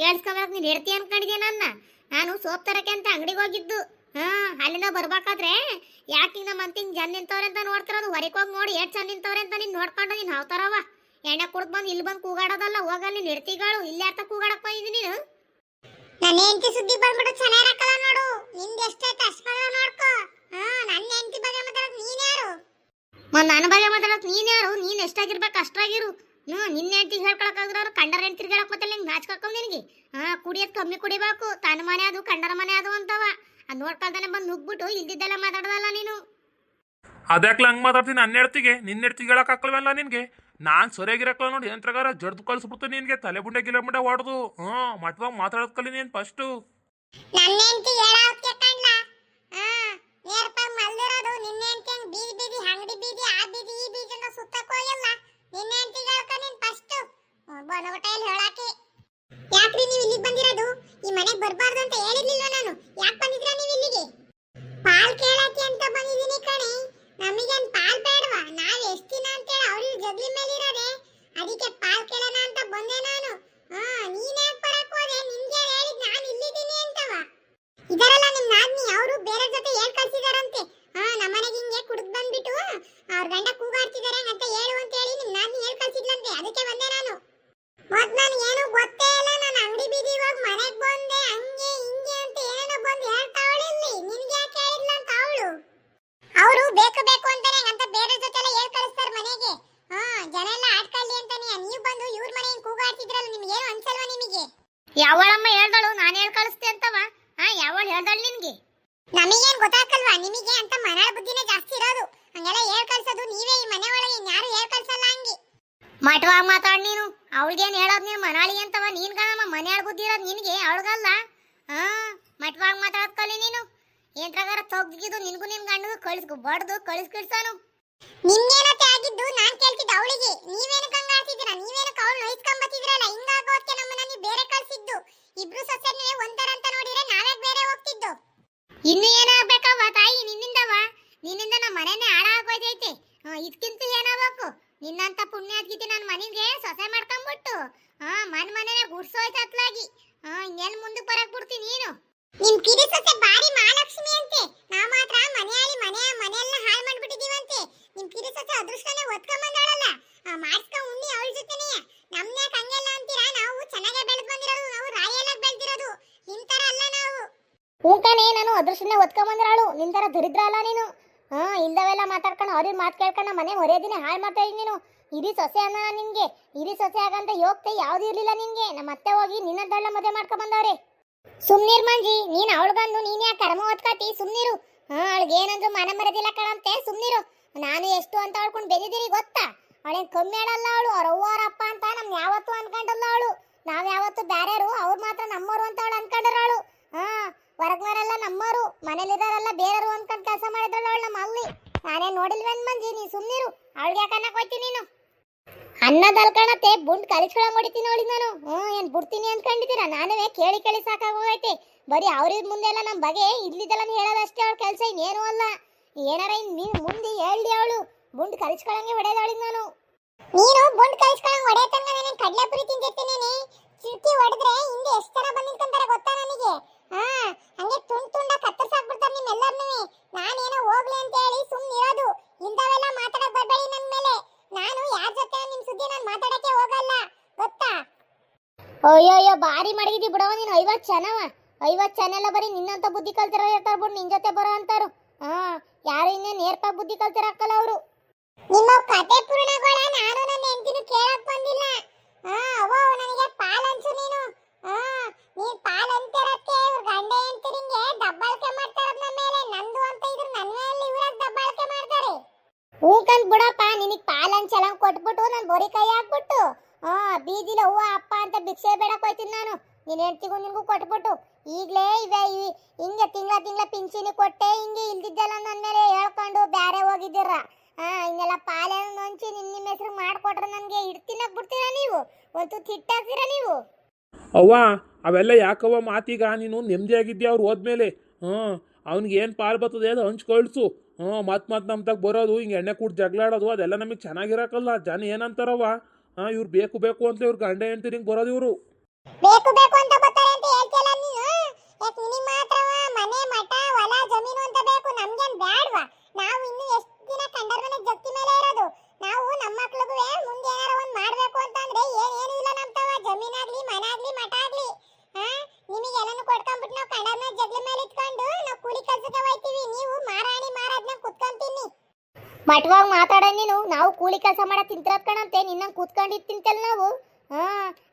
ಕೇಳಿಸ್ಕೊಂಬರಕ್ ನೀನು ಹೇಳ್ತೀಯ ನೀನ್ ಅನ್ಕೊಂಡಿದ್ದೆ ನನ್ನ? ನಾನು ಸೋಪ್ ತರಕ್ಕೆ ಅಂತ ಅಂಗಡಿಗೆ ಹೋಗಿದ್ದು. ಹಾ ಅಲ್ಲಿಂದ ಬರ್ಬೇಕಾದ್ರೆ ಯಾಕೆ ನಮ್ಮ ಮಂತಿನ ಜನ ನಿಂತವ್ರೆ ಅಂತ ನೋಡ್ತಿರೋದು? ಹೊರಗೆ ಹೋಗಿ ನೋಡಿ ಎಷ್ಟು ಜನ ನಿಂತವ್ರೆ ಅಂತ ನೀನು ನೋಡ್ಕೊಂಡು ನೀನು ಹಾವ್ತಾರವ. ಎಣ್ಣೆ ಕುಡ್ದು ಬಂದು ಇಲ್ಲಿ ಬಂದು ಕೂಗಾಡೋದಲ್ಲ ಹೋಗಲ್ಲಿ ನಿರ್ತಿಗಳು ಇಲ್ಲಿ ಅರ್ಥ ಕೂಗಾಡಕ್ ಬಂದಿದ್ದೀನಿ ನೀನು? ನನ್ನ ಹೆಂಡತಿ ಸುದ್ದಿ ಬಂದ್ಬಿಟ್ಟು ಚೆನ್ನಾಗಿರಕ್ಕಲ್ಲ ನೋಡು. ನಿಂದ ಎಷ್ಟೈತೆ ಅಷ್ಟು ನೋಡ್ಕೋ. ಹಾ ನನ್ನ ಹೆಂಡತಿ ಬಗ್ಗೆ ಮಾತಾಡೋದು ನೀನ್ ಯಾರು? ಮತ್ ನನ್ನ ಬಗ್ಗೆ ಮಾತಾಡೋದು ನೀನ್ ಯಾರು? ನೀನ್ ಎಷ್ಟಾಗಿರ್ಬೇಕು ಅಷ್ಟಾಗಿರು ಹ್ಞೂ ನಿನ್ನ ಹೆಂಡತಿ ಹೇಳ್ಕೊಳಕ್ಕಾಗಿರೋರು ಕಂಡರ ಹೆಂಡತಿಗೆ ಹೇಳಕ್ ಮತ್ತೆ ನಿಂಗೆ ನಾಚ್ಕೊಳ್ಕೊಂಡ್ ನಿನಗೆ? ಹಾ ಕುಡಿಯೋದು ಕಮ್ಮಿ ಕುಡಿಬೇಕು. ತನ್ನ ಮನೆ ಅದು ಕಂಡರ ಮನೆ ಅದು ಅಂತವ. ಅದು ನೋಡ್ಕೊಳ್ತಾನೆ ಬಂದು ನುಗ್ಬಿಟ್ಟು ಇಲ್ದಿದ್ದೆಲ್ಲ ಮಾತಾಡೋದಲ್ಲ ನೀನು. ಅದ್ಯಾಕ್ಲ ಹಂಗೆ ಮಾತಾಡ್ತೀನಿ? ನನ್ನ ಹೆಡ್ತಿಗೆ. ನಿನ್ನ ಹೆಡ್ತಿಗೆ ಹೇಳಕ್ ಹಾಕಲ್ವಲ್ಲ ನಿನಗೆ? ನಾನು ಸರಿಯಾಗಿರಕ್ಕಲ್ಲ ನೋಡಿ ಯಂತ್ರಗಾರ ಜಡ್ದು ಕಳಿಸ್ಬಿಡ್ತೀನಿ ನಿನಗೆ. ತಲೆ ಬುಂಡೆ ಕಿಲೋಮೀಟರ್ ಬುಂಡೆ ಹೊಡೆದು ಹ್ಞೂ ಮಟ್ವಾಗ ಮಾತಾಡೋದ್ ಕಲಿ ನೀನು ಫಸ್ಟು ನನ್ನ ಹೆಂಡತಿ ಹೇಳೋಕೆ ಕಣ್ಣ ಹಾ ನೇರ್ಪಾಗ್ ಮಲ್ದಿರೋದು. ನಿನ್ನ ಹೆಂಡತಿ ಹಂಗ್ ಬೀದಿ ಬೀದಿ ಅಂಗಡಿ ಬೀದಿ ಆ ಬೀದಿ ಈ ಬೀದಿ ಅಂತ ಸುತ್ತಕ್ ಹೋಗಿಲ್ಲ. ನಿನ್ನ ಹೆಂಡತಿ ಹೇಳ್ಕ ನೀನ್ ಫಸ್ಟ್ ಬನಗಟೆಯಲ್ಲಿ ಹೇಳಾಕೆ ಯಾಕ್ರಿ ನೀವು ಇಲ್ಲಿಗೆ ಬಂದಿರೋದು? ಈ ಮನೆಗೆ ಬರಬಾರ್ದು ಅಂತ ಹೇಳಿರ್ಲಿಲ್ಲ ನಾನು? ಯಾಕೆ ಬಂದಿದ್ರ ನೀವು ಇಲ್ಲಿಗೆ? ಪಾಲ್ ಕೇಳಕ್ಕೆ ಅಂತ ಬಂದಿದ್ದೀನಿ ಕಣೆ. ನಮಗೇನ್ ಪಾಲ್ ಬೇಡವಾ? ನಾವ್ ಎಷ್ಟ್ ದಿನ ಅಂತ ಹೇಳಿ ಅವ್ರ ಜಗ್ಲಿ ಮೇಲೆ ಇರೋದೆ ಅದಕ್ಕೆ ಪಾಲ್ ಕೇಳೋಣ ಅಂತ ಬಂದೆ ನಾನು. ಹಾ, ನೀನ್ ಯಾಕೆ ಬರಕ್ ಹೋದೆ? ನಿನ್ಗೆ ಹೇಳಿದ್? ನಾನು ಇಲ್ಲಿದ್ದೀನಿ ಅಂತವ. ಇದರಲ್ಲ ನಿಮ್ ನಾದ್ನಿ, ಅವರು ಬೇರೆ ಜೊತೆ ಹೇಳ್ ಕಳ್ಸಿದಾರಂತೆ ಹಾ ನಮ್ಮನೆಗೆ ಹಿಂಗೆ ಕುಡಿದ್ ಬಂದ್ಬಿಟ್ಟು ಅವ್ರ ಗಂಡ ಕೂಗಾಡ್ತಿದಾರೆ ಅಂತ ಹೇಳು ಅಂತ ಹೇಳಿ ನಿಮ್ ನಾದ್ನಿ ಹೇಳ್ ಕಳ್ಸಿದ್ಲಂತೆ ಅದಕ್ಕೆ ಬಂದೆ ನಾನು ಮತ್ ನನ್ಗೆ ಏನು ಗೊತ್ತೇ ಇಲ್ಲ ನಾನು ಅಂಗಡಿ ಬೀದಿ ಯಾವಳಮ್ಮ ಹೇಳ್ದಳು ನಾನು ಹೇಳ್ ಕಳಿಸ್ತೆ ಅಂತವ ಹಾ ಯಾವಳ ಹೇಳ್ದಳು ನಿನ್ಗೆ ನಮಗೇನ್ ಗೊತ್ತಾಗಲ್ವಾ ನಿಮಗೆ ಅಂತ ಮನಾಳ ಬುದ್ಧಿನೇ ಜಾಸ್ತಿ ಇರೋದು ಹಂಗೆಲ್ಲ ಹೇಳ್ ಕಳ್ಸೋದು ನೀವೇ ಈ ಮನೆ ಒಳಗೆ ಯಾರು ಹೇಳ್ ಕಳ್ಸಲ್ಲ ಹಂಗೆ ಮಠವಾಗಿ ಮಾತಾಡ್ ನೀನು ಅವಳಿಗೇನ್ ಹೇಳೋದ್ ನೀನು ಮನಾಳಿ ಅಂತವ ನೀನ್ ಕಣಮ್ಮ ಮನೆಯಾಳ ಬುದ್ಧಿ ಇರೋದು ನಿನ್ಗೆ ಅವಳಗಲ್ಲ ಹಾ ಮಠವಾಗಿ ಮಾತಾಡೋದ್ ಕಲಿ ನೀನು ಏನ್ ಪ್ರಕಾರ ತೊಗ್ಗಿದ್ದು ನಿನ್ಗೂ ನಿನ್ ಕಳಿಸ್ಕು ಬಡ್ದು ಕಳಿಸ್ಕಿಡ್ಸಾನು. ನಿಮ್ಗೇನತ್ತೆ ಆಗಿದ್ದು? ನಾನ್ ಕೇಳ್ತಿದ್ದೆ ಅವಳಿಗೆ. ನೀವೇನಕ್ಕೆ ಹಂಗ ಆಡ್ತಿದ್ದೀರಾ? ನೀವೇನಕ್ಕೆ ಅವಳು ನೋಯಿಸ್ಕೊಂಡ್ ಬತ್ತಿದ್ರಲ್ಲ ಹಿಂಗಾಗೋದಕ್ಕೆ ನಮ್ಮನ್ನ ನೀವು ಬೇರೆ ಕಳ್ಸಿದ್ದು. ಇಬ್ರು ಸೊಸೆನೇ ಒಂದರ ಅಂತ ನೋಡಿದ್ರೆ ನಾವೇ ಬೇರೆ ಹೋಗ್ತಿದ್ದು? ಇನ್ನು ಏನಾಗ್ಬೇಕವ್ವ ತಾಯಿ? ನಿನ್ನಿಂದವ? ನಿನ್ನಿಂದ ನಮ್ಮ ಮನೆನೇ ಹಾಳಾಗೋಯ್ತೈತೆ. ಇದಕ್ಕಿಂತ ಏನಾಗಬೇಕು? ನಿನ್ನಂತ ಪುಣ್ಯ ಆಗಿದ್ದೆ ನನ್ನ ಮನೆಗೆ ಸೊಸೆ ಮಾಡ್ಕೊಂಡ್ಬಿಟ್ಟು ಹಾ ಮನ್ ಮನೆನೇ ಗುಡ್ಸೋಯ್ತು ಅತ್ಲಾಗಿ. ಹಾ, ಇನ್ನೇನು ಮುಂದಕ್ಕೆ ಬರಕ್ ಬಿಡ್ತೀನಿ ನೀನು? ನಿಮ್ ಕಿರಿ ಸೊಸೆ ಬಾರಿ ಮಹಾಲಕ್ಷ್ಮಿ ಅಂತೆ. ನಾವ್ ಮಾತ್ರ ಮನೆಯಲ್ಲಿ ಮನೆ ಮನೆಯೆಲ್ಲ ಹಾಳು ಮಾಡ್ಬಿಟ್ಟಿದೀವಂತೆ. ನಿಮ್ ಕಿರಿ ಸೊಸೆ ಅದೃಷ್ಟನೇ ಒತ್ಕೊಂಡ್ ಬಂದಾಳಲ್ಲ ಮಾಡಿಸ್ಕೊಂಡ್ ಉಣ್ಣಿ ಅವಳ ಜೊತೆನೇ. ನಮ್ನ್ಯಾಕ ಹಂಗೆಲ್ಲ ಅಂತೀರಾ? ನಾವು ಚೆನ್ನಾಗೇ ಬೆಳೆದ್ ಬಂದಿರೋದು ನಾವು ರಾಯಲ್ಲಾಗಿ ಬೆಳೆದಿರೋದು. ನಿಂತರ ತರ ಅಲ್ಲ ನಾವು. ಹೂಕಣೆ ನಾನು ಅದೃಷ್ಟನೇ ಒತ್ಕೊಂಡ್ ಬಂದಿರಾಳು ನಿಂತರ ತರ ದರಿದ್ರ ಅಲ್ಲ ನೀನು. ಹಾ ಇಲ್ದವೆಲ್ಲ ಮಾತಾಡ್ಕೊಂಡು ಅವ್ರಿಗೆ ಮಾತು ಕೇಳ್ಕೊಂಡು ಮನೆ ಹೊರೆದಿನ ಹಾಳು ಮಾಡ್ತಾ ನೀನು. ಇರಿ ಸೊಸೆ ಅನ್ನ ನಿನ್ಗೆ. ಇರಿ ಸೊಸೆ ಆಗಂತ ಯೋಗ್ತೆ ಯಾವ್ದು ಇರ್ಲಿಲ್ಲ ನಿನ್ಗೆ. ನಮ್ಮ ಅತ್ತೆ ಹೋಗಿ ನಿನ್ನ ದಳ್ಳ ಮದುವೆ ಮಾಡ್ಕೊಂಡ್ ಬಂದವ್ರೆ ಸುಮ್ನೀರ್ ಮಂಜಿ, ನೀನ್ ಅವಳಗಂದು ನೀನ್ ಯಾಕೆ ಕರ್ಮ ಓದ್ಕತಿ ಸುಮ್ನಿರು. ಹಾ, ಅವಳಿಗೆ ಏನಂದ್ರು ಮನ ಮರದಿಲ್ಲ ಕಣಂತೆ ಸುಮ್ನಿರು. ನಾನು ಎಷ್ಟು ಅಂತ ಹೇಳ್ಕೊಂಡು ಬೆದಿದ್ದೀರಿ ಗೊತ್ತಾ? ಅವಳೇನ್ ಕಮ್ಮಿ ಹೇಳಲ್ಲ ಅವಳು, ಅವ್ರ ಅಪ್ಪ ಅಂತ ನಮ್ ಯಾವತ್ತು ಅನ್ಕೊಂಡಲ್ಲ ಅವಳು. ನಾವು ಯಾವತ್ತು ಬ್ಯಾರ್ಯಾರು, ಅವ್ರು ಮಾತ್ರ ನಮ್ಮವರು ಅಂತ ಅವಳು ಅನ್ಕೊಂಡ್ರ ಅವಳು. ಹಾ, ಹೊರಗ್ನವರೆಲ್ಲ ನಮ್ಮೋರು, ಮನೇಲಿದಾರೆಲ್ಲ ಬೇರೆಯವರು ಅನ್ಕೊಂಡ್ ಕೆಲಸ ಮಾಡಿದ್ರಲ್ಲ ಅವಳು ನಮ್ಮ ಅಲ್ಲಿ ನಾನೇ ನೋಡಿಲ್ವೇನ್ ಮಂಜಿ ನೀ ಸುಮ್ನಿರು. ಅವಳಿಗೆ ಯಾಕೆ ಅನ್ನಕ್ ಹೋಯ್ತೀನಿ ನೀನು ಅನ್ನದಲ್ಕಣತೆ ಬುಂಡ್ ಕಲಿಸ್ಕೊಳಂಗ್ ಹೊಡಿತೀನಿ ನೋಡಿ ನಾನು. ಹ್ಞೂ ಏನ್ ಬಿಡ್ತೀನಿ ಅನ್ಕೊಂಡಿದ್ದೀರಾ? ನಾನುವೇ ಕೇಳಿ ಕೇಳಿ ಸಾಕಾಗೋಗೈತೆ. ಬರೀ ಅವ್ರಿದ್ ಮುಂದೆಲ್ಲ ನಮ್ಮ ಬಗ್ಗೆ ಇಲ್ಲಿದ್ದೆಲ್ಲ ಹೇಳೋದಷ್ಟೇ ಅವಳ ಕೆಲಸ ಇನ್ನೇನು ಅಲ್ಲ. ಏನಾರ ಇನ್ ನೀನ್ ಮುಂದೆ ಹೇಳಿ ಅವಳು. ಬುಂಡ್ ಕಲಿಸ್ಕೊಳಂಗೆ ಹೊಡೆದವಳಿಗೆ ನಾನು. ನೀನು ಬುಂಡ್ ಕಲಿಸ್ಕೊಳಂಗ್ ಹೊಡೆಯತಂಗ ನಾನು ಕಡ್ಲೆಪುರಿ ತಿಂದಿರ್ತೀನಿ ಚಿರ್ಕಿ ಹೊಡೆದ್ರೆ ಹಿಂದೆ ಎಷ್ಟು ಜನ ಬಂದು ನಿಂತ್ಕೊಂತಾರೆ ಗೊತ್ತಾ ನನಗೆ ಹಾ ಹಂಗೆ ತುಂಡ್ ತುಂಡ ಕತ್ತರಿಸಾಕ್ಬಿಡ್ತಾರೆ ನಿಮ್ಮೆಲ್ಲರನ್ನೂ ನಾನೇನೋ ಹೋಗ್ಲಿ ಅಂತ ಹೇಳಿ ಸುಮ್ಮನೆ ಇರೋದು ಇಂಥವೆಲ್ಲ ಮಾತಾಡಕ್ ಬರ್ಬೇಡಿ ನನ್ನ ಮೇಲೆ ನಾನು ಯಾರ ಜೊತೆ ನಿಮ್ ಸುದ್ದಿ ನಾನು ಮಾತಾಡಕ್ಕೆ ಹೋಗಲ್ಲ ಗೊತ್ತಾ ಅಯ್ಯೋ ಅಯ್ಯೋ ಬಾರಿ ಮಡಗಿದಿ ಬಿಡವ ನೀನು ಐವತ್ತು ಜನವ ಐವತ್ತು ಜನ ಎಲ್ಲ ಬರೀ ನಿನ್ನಂತ ಬುದ್ಧಿ ಕಲ್ತಿರೋ ಇರ್ತಾರ ಬಿಡು ನಿನ್ ಜೊತೆ ಬರೋ ಅಂತಾರು. ಹಾ ಯಾರು ಇನ್ನೇ ನೇರ್ಪಾಗಿ ಬುದ್ಧಿ ಕಲ್ತಿರಕ್ಕಲ್ಲ ಅವರು. ನಿಮ್ಮ ಕತೆ ಪೂರ್ಣಗೊಳ ನಾನು ನನ್ನ ಹೆಂಡತಿನ ಕೇಳಕ್ ಬಂದಿಲ್ಲ. ಹಾ ಅವ್ವ ನನಗೆ ಪಾಲ್ ಅನ್ಸು ನೀನು. ಹಾ ನೀನ್ ಪಾಲ್ ಅಂತಿರಕ್ಕೆ ಇವ್ರ ಗಂಡ ಹೆಂಡತಿರಿಂಗೆ ದಬ್ಬಾಳಿಕೆ ಮಾಡ್ತಾರ ನಮ್ಮ ಮೇಲೆ. ನಂದು ಅಂತ ಇದ್ರು ನನ್ನ ಮೇಲೆ ಇವ್ರಾಗ ದಬ್ಬಾಳಿಕೆ ಮಾಡ್ತಾರೆ. ಹೂಕಂತ್ ಬಿಡಪ್ಪ ನಿನಗ್ ಪಾಲ್ ಅಂಚಲ ಕೊಟ್ಬಿಟ್ಟು ನಾನು ಬರೀ ಕೈ ಹಾಕ್ಬಿಟ್ಟು. ಹಾ ಬೀದಿಲ ಹೂವ ಅಪ್ಪ ಅಂತ ಭಿಕ್ಷೆ ಬೇಡಕ್ ಹೋಯ್ತೀನಿ ನಾನು. ನಿನ್ ಹೆಂಡತಿಗೂ ನಿನಗೂ ಕೊಟ್ಬಿಟ್ಟು ಈಗಲೇ ಇವೆ ಹಿಂಗೆ ತಿಂಗಳ ತಿಂಗಳ ಪಿಂಚಣಿ ಕೊಟ್ಟೆ ಹಿಂಗೆ ಇಲ್ದಿದ್ದೆಲ್ಲ ನನ್ನ ಮೇಲೆ ಹೇಳ್ಕೊಂಡು ಬೇರೆ ಹೋಗಿದ್ದೀರ? ಹಾಂ, ಇನ್ನೆಲ್ಲ ಪಾಲೆನ ನೊಂಚಿ ನಿನ್ನ ನಿಮ್ಮ ಹೆಸರು ಮಾಡಿಕೊಟ್ರೆ ನನಗೆ ಇಡ್ತಿನಕ್ ಬಿಡ್ತೀರಾ ನೀವು? ಒಂದು ತಿಟ್ಟಾಕ್ತೀರಾ ನೀವು? ಅವ್ವ, ಅವೆಲ್ಲ ಯಾಕವ್ವ ಮಾತೀಗ? ನೀನು ನೆಮ್ಮದಿಯಾಗಿದ್ಯಾ ಅವ್ರು ಹೋದ್ಮೇಲೆ. ಹ್ಞೂ, ಅವ್ನಿಗೆ ಏನು ಪಾಲು ಬರ್ತದೆ ಅದು ಹಂಚ್ಕೊಳ್ಸು. ಹ್ಞೂ ಮತ್ತೆ ಮತ್ತೆ ನಮ್ಮ ಬರೋದು, ಹಿಂಗೆ ಎಣ್ಣೆ ಕೂಡಿ ಜಗಳಾಡೋದು ಅದೆಲ್ಲ ನಮಗೆ ಚೆನ್ನಾಗಿರೋಕಲ್ಲ. ಜನ ಏನಂತಾರವ್ವ? ಹಾಂ, ಇವ್ರು ಬೇಕು ಬೇಕು ಅಂತ ಇವ್ರು ಗಂಡ ಹೆಂಡ್ತಿ ಹಿಂಗೆ ಬರೋದು ಇವರು. ಬೇಕು ಬೇಕು ಅಂತ ಬರ್ತಾರೆ ಅಂತ ಹೇಳ್ತಿಯಲ್ಲ ನೀನು? ಯಾಕೆ ನಿನಗೆ ಮಾತ್ರವ? ಮನೆ, ಮಠ, ಹೊಲ, ಜಮೀನು ಅಂತ ಬೇಕು? ನಮ್ಗೇನ್ ಬ್ಯಾಡ್ವಾ? ನಾವು ಇನ್ನು ಎಷ್ಟು ದಿನ ಕಂಡರ ಮನೆ ಮೇಲೆ ಇರೋದು? ನಾವು ನಮ್ಮ ಮಕ್ಳಿಗೂ ಮುಂದೆ ಏನಾರ ಒಂದ್ ಮಾಡ್ಬೇಕು ಅಂತಂದ್ರೆ ಏನ್ ಏನು ಇಲ್ಲ ನಮ್ ತವ ಜಮೀನಾಗ್ಲಿ ಮನೆ ಆಗ್ಲಿ, ಮಠ ಆಗ್ಲಿ. ಹಾ ಎಲ್ಲಾನು ಕೊಡ್ಕೊಂಡ್ಬಿಟ್ಟು ನಾವು ಕಂಡರ್ನ ಜಗ್ಲಿ ಮೇಲೆ ಇಟ್ಕೊಂಡು ನಾವು ಕೂಲಿ ಕೆಲಸಕ್ಕೆ ಹೋಯ್ತೀವಿ. ನೀವು ಮಾರಾಣಿ ಮಾರಾದ್ನ ಕುತ್ಕೊಂತೀನಿ. ಮಠವಾಗಿ ಮಾತಾಡ ನೀನು? ನಾವು ಕೂಲಿ ಕೆಲಸ ಮಾಡ ತಿಂತಿರೋದ್ ಕಣಂತೆ. ನಿನ್ನ ಕೂತ್ಕೊಂಡಿದ್ ತಿಂತಲ್ ನಾವು. ಹಾ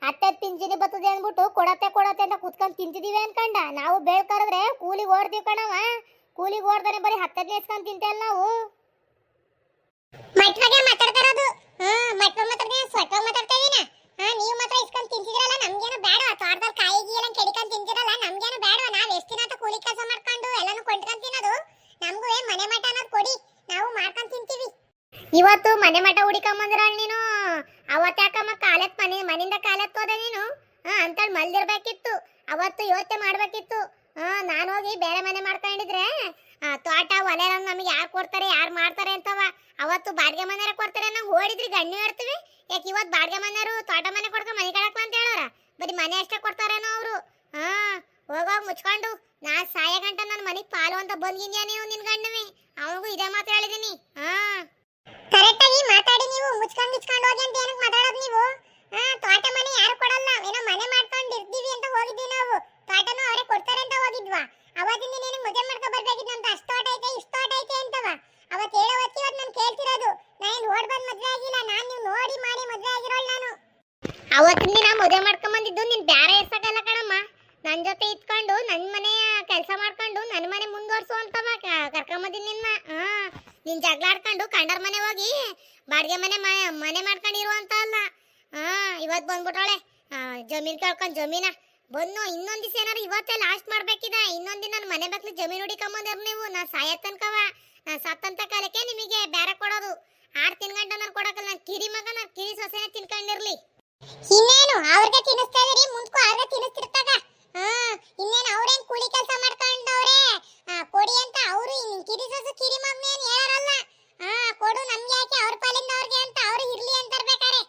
ಅತ್ತೆ ತಿಂಜಿನಿ ಬರ್ತದೆ ಅಂದ್ಬಿಟ್ಟು ಕೊಡತ್ತೆ ಕೊಡತ್ತೆ ಅಂತ ಕುತ್ಕೊಂಡ್ ತಿಂತಿದೀವಿ ಅನ್ಕಂಡ. ನಾವು ಬೇಳ್ಕರದ್ರೆ ಕೂಲಿಗೆ ಓಡ್ತೀವಿ ಕಣವ ಕೂಲಿಗೆ ಓಡ್ದಾನೆ ಬರೀ ಹತ್ತದ್ ನೇಸ್ಕೊಂಡ್ ತಿಂತೇಲ್ ನಾವು. ಮಟ್ವಾಗೆ ಮಾತಾಡ್ತರೋದು ಹಾ ಮಟ್ವ ಮಾತಾಡ್ದೆ, ಸ್ವಟ್ವಾಗ ಮಾತಾಡ್ತಾ ಇದೀನ? ಹಾ, ನೀವು ಮಾತ್ರ ಇಸ್ಕೊಂಡ್ ತಿಂತಿದ್ರಲ್ಲ, ನಮ್ಗೇನು ಬೇಡ ತೋಟದಲ್ಲಿ ಕಾಯಿ ಗೀ ಎಲ್ಲ ಕೆಡಿಕೊಂಡ್ ತಿಂತಿರಲ್ಲ ನಮ್ಗೇನು ಬೇಡ ನಾವು ಎಷ್ಟು ದಿನ ಕೂಲಿ ಕೆಲಸ ಮಾಡ್ಕೊಂಡು ಎಲ್ಲಾನು ಕೊಂಡ್ಕೊಂಡ್ ತಿನ್ನೋದು? ನಮಗೂ ಮನೆ ಮಠ ಕೊಡಿ, ನಾವು ಮಾಡ್ಕೊಂಡ್ ತಿಂತೀವಿ. ಇವತ್ತು ಮನೆ ಮಠ ಹುಡಿಕೊಂಬಂದ್ರಳ್ ನೀನು? ಅವತ್ತ ಯಾಕಮ್ಮ ಕಾಲತ್ ಮನೆ, ಮನಿಂದ ಕಾಲತ್ ಹೋದ ನೀನು? ಹಾ, ಅಂತೇಳಿ ಮಲ್ದಿರ್ಬೇಕಿತ್ತು. ಅವತ್ತು ಯೋಚನೆ ಮಾಡ್ಬೇಕಿತ್ತು. ಹಾ, ನಾನು ಹೋಗಿ ಬೇರೆ ಮನೆ ಮಾಡ್ಕೊಂಡಿದ್ರೆ ತೋಟ, ಒಲೆ ನಮಗೆ ಯಾರು ಕೊಡ್ತಾರೆ, ಯಾರು ಮಾಡ್ತಾರೆ ಅಂತವ. ಅವತ್ತು ಬಾಡಿಗೆ ಮನೆಯವ್ರ ಕೊಡ್ತಾರೆ ನಾವು ಓಡಿದ್ರಿ ಗಣ್ಣಿ ಹೇಳ್ತೀವಿ. ಯಾಕೆ ಇವತ್ತು ಬಾಡಿಗೆ ಮನೆಯವರು ತೋಟ ಮನೆ ಕೊಡ್ಕೊ ಮನೆ ಕಡಕ ಅಂತ ಹೇಳೋರ? ಬರೀ ಮನೆ ಅಷ್ಟೇ ಕೊಡ್ತಾರೇನೋ ಅವರು. ಹಾ ಹೋಗೋಗಿ ಮುಚ್ಕೊಂಡು, ನಾ ಸಾಯ ಗಂಟ ನನ್ನ ಮನೆಗೆ ಪಾಲು ಅಂತ ಬಂದಿದ್ಯಾ ನೀವು ನಿನ್ ಗಂಡವಿ ಅವನಿಗೂ ಇದೇ ಮಾತು ಹೇಳಿದೀನಿ. ಹಾ. ಕರೆಕ್ಟ್ ಆಗಿ ಮಾತಾಡಿ ನೀವು, ಮುಚ್ಕೊಂಡ್ ಮುಚ್ಕೊಂಡು ಹೋಗಿ ಅಂತ ಏನಕ್ಕೆ ಮಾತಾಡೋದು ನೀವು? ಹಾ, ತೋಟ ಮನೆ ಯಾರು ಕೊಡಲ್ಲ, ಏನೋ ಮನೆ ಮಾಡ್ಕೊಂಡು ಇರ್ತೀವಿ ಅಂತ ಹೋಗಿದ್ವಿ ನಾವು. ತೋಟನೂ ಅವರೇ ಕೊಡ್ತಾರೆ ಅಂತ ಹೋಗಿದ್ವಾ? ಅವತ್ತಿಂದ ನೀನು ಮದುವೆ ಮಾಡ್ಕೊ ಬರ್ಬೇಕಿತ್ತು ಅಂತ ಅಷ್ಟು ತೋಟ ಐತೆ, ಇಷ್ಟು ತೋಟ ಐತೆ ಅಂತವ. ಅವತ್ತು ಹೇಳೋ ಹೊತ್ತಿಗೆ ನಾನು ಕೇಳ್ತಿರೋದು. ನಾನು ನೋಡ್ ಬಂದ್ ಮದ್ವೆ ಆಗಿಲ್ಲ, ನಾನು ನೀವು ನೋಡಿ ಮಾಡಿ ಮದ್ವೆ ಆಗಿರೋಳು ನಾನು. ಅವತ್ತಿನ ದಿನ ಮಾಡ್ಕೊಂಡ್ ಬಂದಿದ್ದು, ನಿನ್ ಬ್ಯಾರೆ ಎಸಕಲ್ಲ ಕಣಮ್ಮ. ನನ್ನ ಜೊತೆ ಇಟ್ಕೊಂಡು ನನ್ನ ಮನೆಯ ಕೆಲಸ ಮಾಡ್ಕೊಂಡು ನನ್ನ ಮನೆ ಮುಂದುವರ್ಸು ಅಂತವ ಕರ್ಕೊಂಬಂದಿನಿ ನಿನ್ನ. ಹಾ. ನೀನ್ ಜಗಳ ಆಡ್ಕೊಂಡು ಕಂಡರ್ ಮನೆ ಹೋಗಿ ಬಾಡಿಗೆ ಮನೆ ಮನೆ ಮಾಡ್ಕೊಂಡಿರುವಂತ ಅಲ್ಲ. ಹಾ, ಇವತ್ ಬಂದ್ಬಿಟ್ರಾಳೆ. ಜಮೀನ್ ಕೇಳ್ಕೊಂಡ್ ಜಮೀನ. ಬಂದು ಇನ್ನೊಂದ್ ದಿವಸ ಏನಾರು ಇವತ್ತೇ ಲಾಸ್ಟ್ ಮಾಡ್ಬೇಕಿದ. ಇನ್ನೊಂದ್ ದಿನ ನನ್ ಮನೆ ಬಕ್ಲಿ ಜಮೀನ್ ಹುಡಿಕೊಂಬಂದಿರ್ ನೀವು. ನಾ ಸಾಯ ತನ್ಕವ ನಾ ಸತ್ತಂತ ಕಾಲಕ್ಕೆ ನಿಮಗೆ ಬೇರೆ ಕೊಡೋದು. ಆರ್ ತಿನ್ಗಂಟ ನಾನು ಕೊಡಕಲ್ಲ. ನಾನು ಕಿರಿ ಮಗ ನಾನು ಕಿರಿ ಸೊಸೆನ ತಿನ್ಕೊಂಡಿರ್ಲಿ. ಇನ್ನೇನು? ಅವ್ರಿಗೆ ತಿನ್ನಿಸ್ತಾ ಇದೀರಿ, ಮುಂದ್ಕೋ ಅವ್ರಿಗೆ ತಿನ್ನಿಸ್ತಿರ್ತಾಗ. ಹಾ, ಇನ್ನೇನು ಅವ್ರೇನ್ ಕೂಲಿ ಕೆಲಸ ಮಾಡ್ಕೊಂಡವ್ರೆ? ಕೊಡಿ ಅಂತ ಅವರು ಕಿರಿ ಸೊಸೆ ಕಿರಿ ಮಗ್ನೆ ಏನ್ ಹೇಳಾರಲ್ಲ? ಹಾ, ಕೊಡು ನಮ್ಗೆ ಯಾಕೆ ಅವ್ರ ಪಾಲಿಂದ ಅವ್ರಿಗೆ ಅಂತ ಅವ್ರು ಇರ್ಲಿ ಅಂತರ್ಬೇಕಾರೆ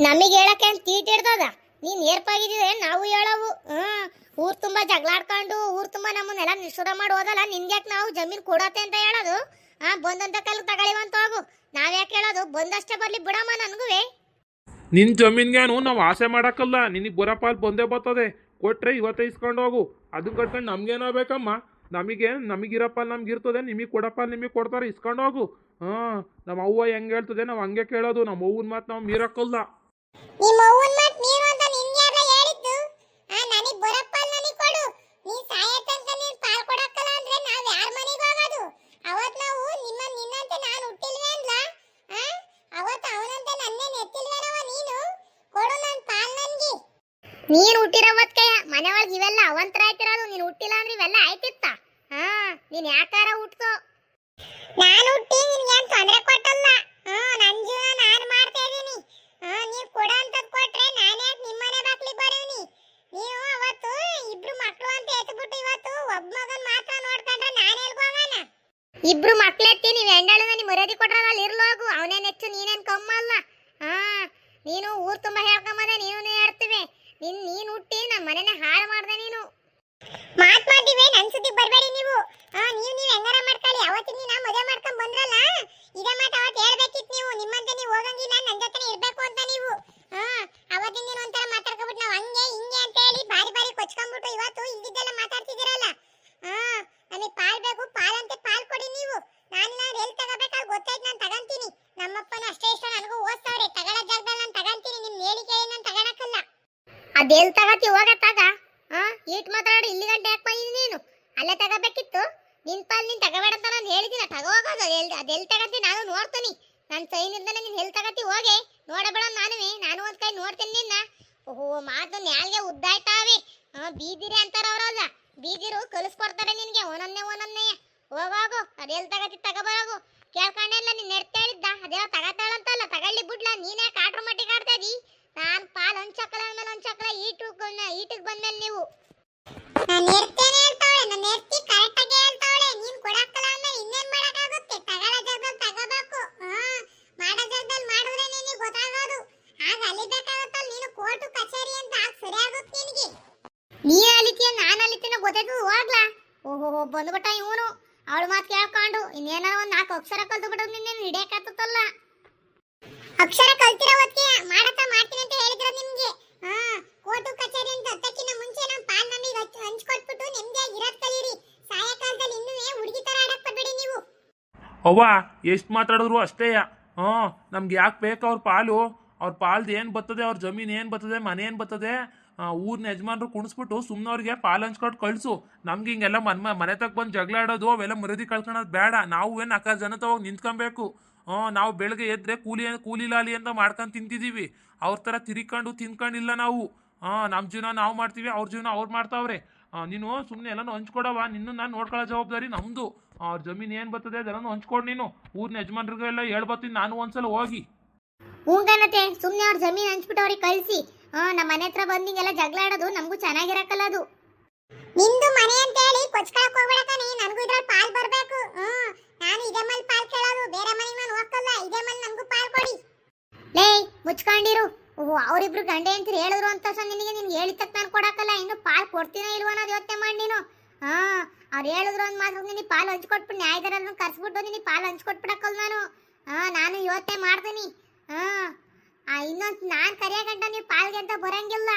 ನಮಗೆ ಹೇಳಕ್ಕೆ ಅಂತ ತೀಟ್ ಹಿಡ್ದದ ನೀನ್ ಏರ್ಪಾಗಿದ್ರೆ ನಾವು ಹೇಳವು. ಹ್ಮ್ ಊರ್ ತುಂಬಾ ಜಗಳಾಡ್ಕೊಂಡು ಊರ್ ತುಂಬಾ ನಮ್ಮನ್ನೆಲ್ಲ ನಿಷ್ಠುರ ಮಾಡಿ ಹೋದಲ್ಲ ನಿನ್ಗ್ಯಾಕೆ ನಾವು ಜಮೀನ್ ಕೊಡತ್ತೆ ಅಂತ ಹೇಳೋದು? ಹಾ, ಬಂದಂತ ಕಾಲ ತಗೊಳಿವಂತ ಹೋಗು. ನಾವ್ಯಾಕೆ ಹೇಳೋದು? ಬಂದಷ್ಟೇ ಬರ್ಲಿ ಬಿಡಮ್ಮ ನನ್ಗುವೆ. ನಿನ್ನ ಜಮೀನ್ಗೇನು ನಾವು ಆಸೆ ಮಾಡಕ್ಕಲ್ಲ ನಿನಗೆ ಬರೋ ಪಾಲ್ ಬಂದೇ ಬರ್ತದೆ. ಕೊಟ್ರೆ ಇವತ್ತೇ ಇಸ್ಕೊಂಡು ಹೋಗು. ಅದು ಕಟ್ಕೊಂಡು ನಮಗೇನೋ ಬೇಕಮ್ಮ. ನಮಗೆ, ನಮಗಿರಪ್ಪ ನಮ್ಗೆ ಇರ್ತದೆ ನಿಮಗೆ ಕೊಡಪ್ಪ, ನಿಮಗೆ ಕೊಡ್ತಾರೆ, ಇಸ್ಕೊಂಡು ಹೋಗು. ಹಾಂ ನಮ್ಮ ಅವ್ವ ಹೆಂಗೆ ಹೇಳ್ತದೆ ನಾವು ಹಂಗೆ ಕೇಳೋದು ನಮ್ಮ ಅವ್ವನ ಮಾತು ನಾವು ಮೀರಕ್ಕಲ್ಲ ನಿಮ್ಮ ಅವ್ವನ್ ಮಾತ್ ನೀನು ಅಂತ ನಿನ್ಗೆ ಯಾರ ಹೇಳಿದ್ದು ಆ ನನಗ್ ಬರಪ್ಪ ನನಗ್ ಕೊಡು ನೀ ಸಾಯ ತನಕ ನೀನ್ ಪಾಲ್ ಕೊಡಕ್ಕಲ್ಲ ಅಂದ್ರೆ ನಾವ್ ಯಾರ ಮನೆಗೆ ಹೋಗೋದು ಅವತ್ ನಾವು ನಿಮ್ಮ ನಿನ್ನಂತೆ ನಾನು ಹುಟ್ಟಿಲ್ವೇ ಅಂದ್ಲ ಆ ಅವತ್ ಅವನಂತೆ ನನ್ನೇ ನೆತ್ತಿಲ್ವೇನವ ನೀನು ಕೊಡು ನನ್ ಪಾಲ್ ನನ್ಗೆ ನೀನ್ ಹುಟ್ಟಿರೋವತ್ಕೆ ಮನೆ ಒಳಗೆ ಇವೆಲ್ಲ ಅವಂತರ ಆಯ್ತಿರೋದು ನೀನ್ ಹುಟ್ಟಿಲ್ಲ ಅಂದ್ರೆ ಇವೆಲ್ಲ ಆಯ್ತಿತ್ತ ಹಾ ನೀನ್ ಯಾಕಾರ ಹುಟ್ತೋ ನಾನು ಹುಟ್ಟಿ ನಿನ್ಗೆ ಏನ್ ತೊಂದ್ರೆ ಕೊಟ್ಟಲ್ಲ ಹ್ಮ್ ನನ್ ಜೀವನ ನಾನು ಮಾಡ್ತಾ ಇದೀನಿ ಹಾ ನೀವ್ ಕೊಡ ಅಂತದ್ ಕೊಟ್ರೆ ನಾನೇ ಯಾಕೆ ನಿಮ್ಮನೆ ಬಾಕ್ಲಿಗೆ ಬರೀನಿ ನೀವು ಅವತ್ತು ಇಬ್ರು ಮಕ್ಳು ಅಂತ ಎತ್ಬಿಟ್ಟು ಇವತ್ತು ಒಬ್ಬ ಮಗನ್ ಮಾತ್ರ ನೋಡ್ಕೊಂಡ್ರೆ ನಾನು ಹೋಗೋಣ ಇಬ್ರು ಮಕ್ಳೆತ್ತಿ ನೀವ್ ಹೆಂಡಳನ ನಿಮ್ ಮರ್ಯಾದೆ ಕೊಟ್ರಲ್ಲ ಅಲ್ಲಿ ಇರ್ಲೋಗು ನೀನೇನು ಕಮ್ಮಲ್ಲ ಹಾ, ನೀನು ಊರ್ ತುಂಬಾ ಹೇಳ್ಕೊಂಬಂದೆ, ನೀನು ಹೇಳ್ತೀವಿ. ನಿನ್, ನೀನ್ ಹುಟ್ಟಿ ನಮ್ಮ ಮನೆನ ಹಾಳು ಮಾಡ್ದೆ ನೀನು. ಮಾತ್ ಮಾಡ್ತೀವಿ ನನ್ ಸುದ್ದಿ ಬರಬೇಡಿ ನೀವು. ಹಾ ನೀವು ನೀವು ಹೆಂಗಾರ ಮಾಡ್ಕೊಳ್ಳಿ? ಅವತ್ತಿನ ದಿನ ಮದುವೆ ಮಾಡ್ಕೊಂಡ್ ಬಂದ್ರಲ್ಲ? ಇದೇ ಮಾತು ಅವತ್ತು ಹೇಳ್ಬೇಕಿತ್ತು ನೀವು. ನಿಮ್ಮಂತೆ ನೀವು ಹೋಗಂಗಿಲ್ಲ ನನ್ನ ಜೊತೆನೇ ಇರ್ಬೇಕು ಅಂತ ನೀವು. ಹಾ, ಅವತ್ತಿನ ದಿನ ಒಂಥರ ಮಾತಾಡ್ಕೊಬಿಟ್ಟು ನಾವು ಹಂಗೆ, ಹಿಂಗೆ ಅಂತ ಹೇಳಿ ಬಾರಿ ಬಾರಿ ಕೊಚ್ಕೊಂಡ್ಬಿಟ್ಟು ಇವತ್ತು ಇಲ್ದಿದ್ದೆಲ್ಲ ಮಾತಾಡ್ತಿದ್ದೀರಲ್ಲ? ಹಾ ನನಗೆ ಪಾಲ್ ಬೇಕು, ಪಾಲ್ ಅಂತ ಪಾಲ್ ಕೊಡಿ ನೀವು. ನಾನು ನಾನು ಎಲ್ಲಿ ತಗೋಬೇಕಾದ್ರೆ ಗೊತ್ತಾಯ್ತು, ನಾನು ತಗಂತೀನಿ. ನಮ್ಮಪ್ಪನ ಅಷ್ಟೇ ಇಷ್ಟ, ನನಗೂ ಓದ್ತಾವ್ರೆ ತಗೊಳ್ಳೋ ಜಾಗದಲ್ಲಿ ನಾನು ತಗಂತೀನಿ ನಿಮ್ ಹೇಳಿಕೆ ನಾನು ತಗೊಳಕ್ಕಲ್ಲ. ಅದೆಲ್ಲಿ ತಗತಿ, ಹೋಗ ತಗ. ಹಾ, ಈಟ್ ಮಾತಾಡಿ, ಇಲ್ಲಿ ಗಂಟೆ ಯಾಕೆ ಬಂದಿದ್ದೀನಿ ನೀನು. ಅಲ್ಲೇ ತಗೋಬೇಕಿತ್ತು. ನಿನ್ ಪಾಲ್ ನೀನ್ ತಗೋಬೇಡ ಅಂತ ನಾನು ಹೇಳಿದಿನ ತಗೋಗೋದು ಅದೆಲ್ ಅದೆಲ್ಲಿ ತಗತಿ, ನಾನು ನೋಡ್ತೀನಿ. ನನ್ನ ಸೈನಿಂದಲೇ ನೀನು ಎಲ್ಲಿ ತಗತಿ, ಹೋಗಿ. ನೋಡಬೇಡ ನಾನುವೆ. ನಾನು ಒಂದ್ ಕೈ ನೋಡ್ತೀನಿ ನಿನ್ನ. ಓಹೋ, ಮಾತು ನ್ಯಾಲ್ಗೆ ಉದ್ದಾಯ್ತಾವೆ. ಬೀದಿರಿ ಅಂತಾರ ಅವರಲ್ಲ ಬೀದಿರು ಕಲಿಸ್ಕೊಡ್ತಾರೆ ನಿನ್ಗೆ. ಒಂದೊಂದೇ ಒಂದೊಂದೇ ಹೋಗೋಗು ಅದೆಲ್ಲ ತಗತಿ, ತಗೋಬರೋಗು. ಕೇಳ್ಕೊಂಡೆ ನೀನು ನೆಡ್ತಾ ಹೇಳಿದ್ದ ಅದೇನೋ ತಗತಾಳಂತಲ್ಲ ತಗೊಳ್ಳಿ ಬಿಡ್ಲ. ನೀನೇ ಮಟ್ಟಿಗೆ ಆಡ್ತಾ ಇದೀ? ನಾನು ಪಾಲ್ ಚಕ್ರ ಆಮೇಲೆ ಹಂಚಕ್ಕಲ ಈಟು ಈಟಿಗೆ ಬಂದ್ಮೇಲೆ ನೀವು. ನಾನು ಇರ್ತೇನೆ ಹೇಳ್ತಾವಳೆ. ನಾನು ಇರ್ತಿ ಕರೆಕ್ಟ್ ಆಗಿ ಹೇಳ್ತಾವಳೆ. ನೀನ್ ಅಂದ್ರೆ ತಗಳ ಜಾಗದಲ್ಲಿ ತಗೋಬೇಕು. ಹಾ, ಮಾಡೋ ಜಾಗದಲ್ಲಿ ಮಾಡಿದ್ರೆ ಗೊತ್ತಾಗೋದು. ಆಗ ನೀನು ಕೋರ್ಟು ಕಚೇರಿ ಅಂತ ಆಗ ನೀ ಅಲಿತೀಯ, ನಾನು ಅಲಿತೀನ ಗೊತ್ತಾಯ್ತು ಹೋಗ್ಲಾ. ಓಹೋ ಬಂದ್ಬಿಟ್ಟ ಇವನು. ಅವಳ ಮಾತು ಕೇಳ್ಕೊಂಡು ಇನ್ನೇನಾರ ಒಂದು ನಾಲ್ಕು ಅಕ್ಷರ ಕಲ್ತು ಬಿಡೋದು ನಿನ್ನೇನು ಹಿಡಿಯಕ್ಕಾಗ್ತಲ್ಲ ಅಕ್ಷರ ಕಲ್ತಿರೋ ಹೊತ್ತಿಗೆ ಮಾಡತ್ತ ಮಾಡ್ತೀನಿ ಅಂತ ಹೇಳಿದ್ರು ನಿಮ್ಗೆ? ಹಾ ಕೋರ್ಟು ಕಚೇರಿ ಅಂತ ಹತ್ತಕ್ಕಿಂತ ಮುಂಚೆ ನಮ್ಮ ಪಾಲ್ ನಮಗೆ ಹಂಚ್ಕೊಟ್ಬಿಟ್ಟು ನೆಮ್ಮದಿಯಾಗಿ ಇರೋದ್ ಕಲೀರಿ. ಸಾಯ ಕಾಲದಲ್ಲಿ ಇನ್ನೂ ಹುಡುಗಿ ತರ ಆಡಕ್ ನೀವು. ಅವ್ವ, ಎಷ್ಟು ಮಾತಾಡಿದ್ರು ಅಷ್ಟೇ. ಹ್ಞೂ ನಮ್ಗೆ ಯಾಕೆ ಬೇಕು ಅವ್ರ ಪಾಲು? ಅವ್ರ ಪಾಲ್ದು ಏನು ಬರ್ತದೆ? ಅವ್ರ ಜಮೀನು ಏನು ಬರ್ತದೆ? ಮನೆ ಏನು ಬರ್ತದೆ? ಊರಿನ ಯಜಮಾನ್ರು ಕುಣಿಸ್ಬಿಟ್ಟು ಸುಮ್ಮನೆ ಅವ್ರಿಗೆ ಪಾಲು ಹಂಚ್ಕೊಟ್ಟು ಕಳಿಸು. ನಮ್ಗೆ ಹಿಂಗೆಲ್ಲ ಮನ್ ಮನೆ ತಗ ಬಂದು ಜಗಳ ಆಡೋದು, ಅವೆಲ್ಲ ಮರದಿ ಕಳ್ಕೊಳೋದು ಬೇಡ ನಾವು ಏನು ಅಕ್ಕ ಜನ ತಗೋಗಿ ನಿಂತ್ಕೊಬೇಕು. ನಾವು ಬೆಳಗ್ಗೆ ಎದ್ರೆ ಕೂಲಿ ಕೂಲಿ ಲಾಲಿ ಅಂತ ಮಾಡ್ಕೊಂಡು ತಿಂತಿದ್ದೀವಿ ಅವ್ರ ಥರ ತಿರ್ಕೊಂಡು ತಿನ್ಕೊಂಡಿಲ್ಲ ನಾವು. ಹಾಂ ನಮ್ಮ ಜೀವನ ನಾವು ಮಾಡ್ತೀವಿ, ಅವ್ರ ಜೀವನ ಅವ್ರು ಮಾಡ್ತಾವ್ರೆ. ನೀನು ಸುಮ್ಮನೆ ಎಲ್ಲನೂ ಹಂಚ್ಕೊಡವ ನಿನ್ನ ನಾನು ನೋಡ್ಕೊಳ್ಳೋ ಜವಾಬ್ದಾರಿ ನಮ್ಮದು ಅವ್ರ ಜಮೀನು ಏನು ಬರ್ತದೆ ಅದೆಲ್ಲನೂ ಹಂಚ್ಕೊಡು ನೀನು. ಊರಿನ ಯಜಮಾನ್ರಿಗೆಲ್ಲ ಹೇಳ್ಬತ್ತೀನಿ, ನಾನು ಒಂದ್ಸಲ ಹೋಗಿ. ಹೂಗನತೆ ಸುಮ್ಮನೆ ಅವ್ರ ಜಮೀನು ಹಂಚ್ಬಿಟ್ಟು ಅವ್ರಿಗೆ ಕಳ್ಸಿ. ನಮ್ಮ ಮನೆ ಹತ್ರ ಬಂದಿಂಗೆಲ್ಲ ಜಗಳ ಆಡೋದು ನಮಗೂ ಚೆನ್ನಾಗಿರಕ್ಕಲ್ಲ ಅದು ನಿಂದು ಮನೆ ಅಂತ ಹೇಳಿ ಕೊಚ್ಕೊಳಕ್ ಹೋಗ್ಬೇಡ ಕಣೆ ನನಗೂ ಇದ್ರಲ್ಲಿ ಪಾಲ್ ಬರ್ಬೇಕು. ಹ್ಮ್ ನಾನು ಇದೇ ಮಲ್ ಪಾಲ್ ಕೇಳೋದು ಬೇರೆ ಮನೆಗೆ ನಾನು ಹೋಗಲ್ಲ ಇದೇ ಮಲ್ ನನಗೂ ಪಾಲ್ ಕೊಡಿ. ಲೇ ಮುಚ್ಕೊಂಡಿರು. ಓಹೋ ಅವರಿಬ್ರು ಗಂಡೆ ಅಂತ ಹೇಳಿದ್ರು ಅಂತ ತಕ್ಷಣ ನಿನಗೆ ನಿನ್ಗೆ ಹೇಳಿದ ತಕ್ಕ ನಾನು ಕೊಡಕ್ಕಲ್ಲ ಇನ್ನು ಪಾಲ್ ಕೊಡ್ತೀನೋ ಇಲ್ವೋ ಅನ್ನೋದು ಯೋಚನೆ ಮಾಡಿ ನೀನು. ಹಾ ಅವ್ರು ಹೇಳಿದ್ರು ಅಂತ ಮಾತ್ರ ನಿನಗೆ ಪಾಲ್ ಹಂಚ್ಕೊಟ್ಬಿಟ್ಟು ನ್ಯಾಯದಾರರನ್ನ ಕರ್ಸ್ಬಿಟ್ಟು ನಿನಗೆ ಪಾಲ್ ಹಂಚ್ಕೊಟ್ಬಿಡಕ್ಕಲ್ಲ ನಾನು. ಹಾ ನಾನು ಯೋಚನೆ ಮಾಡ್ತೀನಿ. ಹಾ. ಆ ಇನ್ನೊಂದು ನಾನ್ ಕರಿಯ ಗಂಟ ನೀವು ಪಾಲ್ಗೆ ಅಂತ ಬರಂಗಿಲ್ಲ.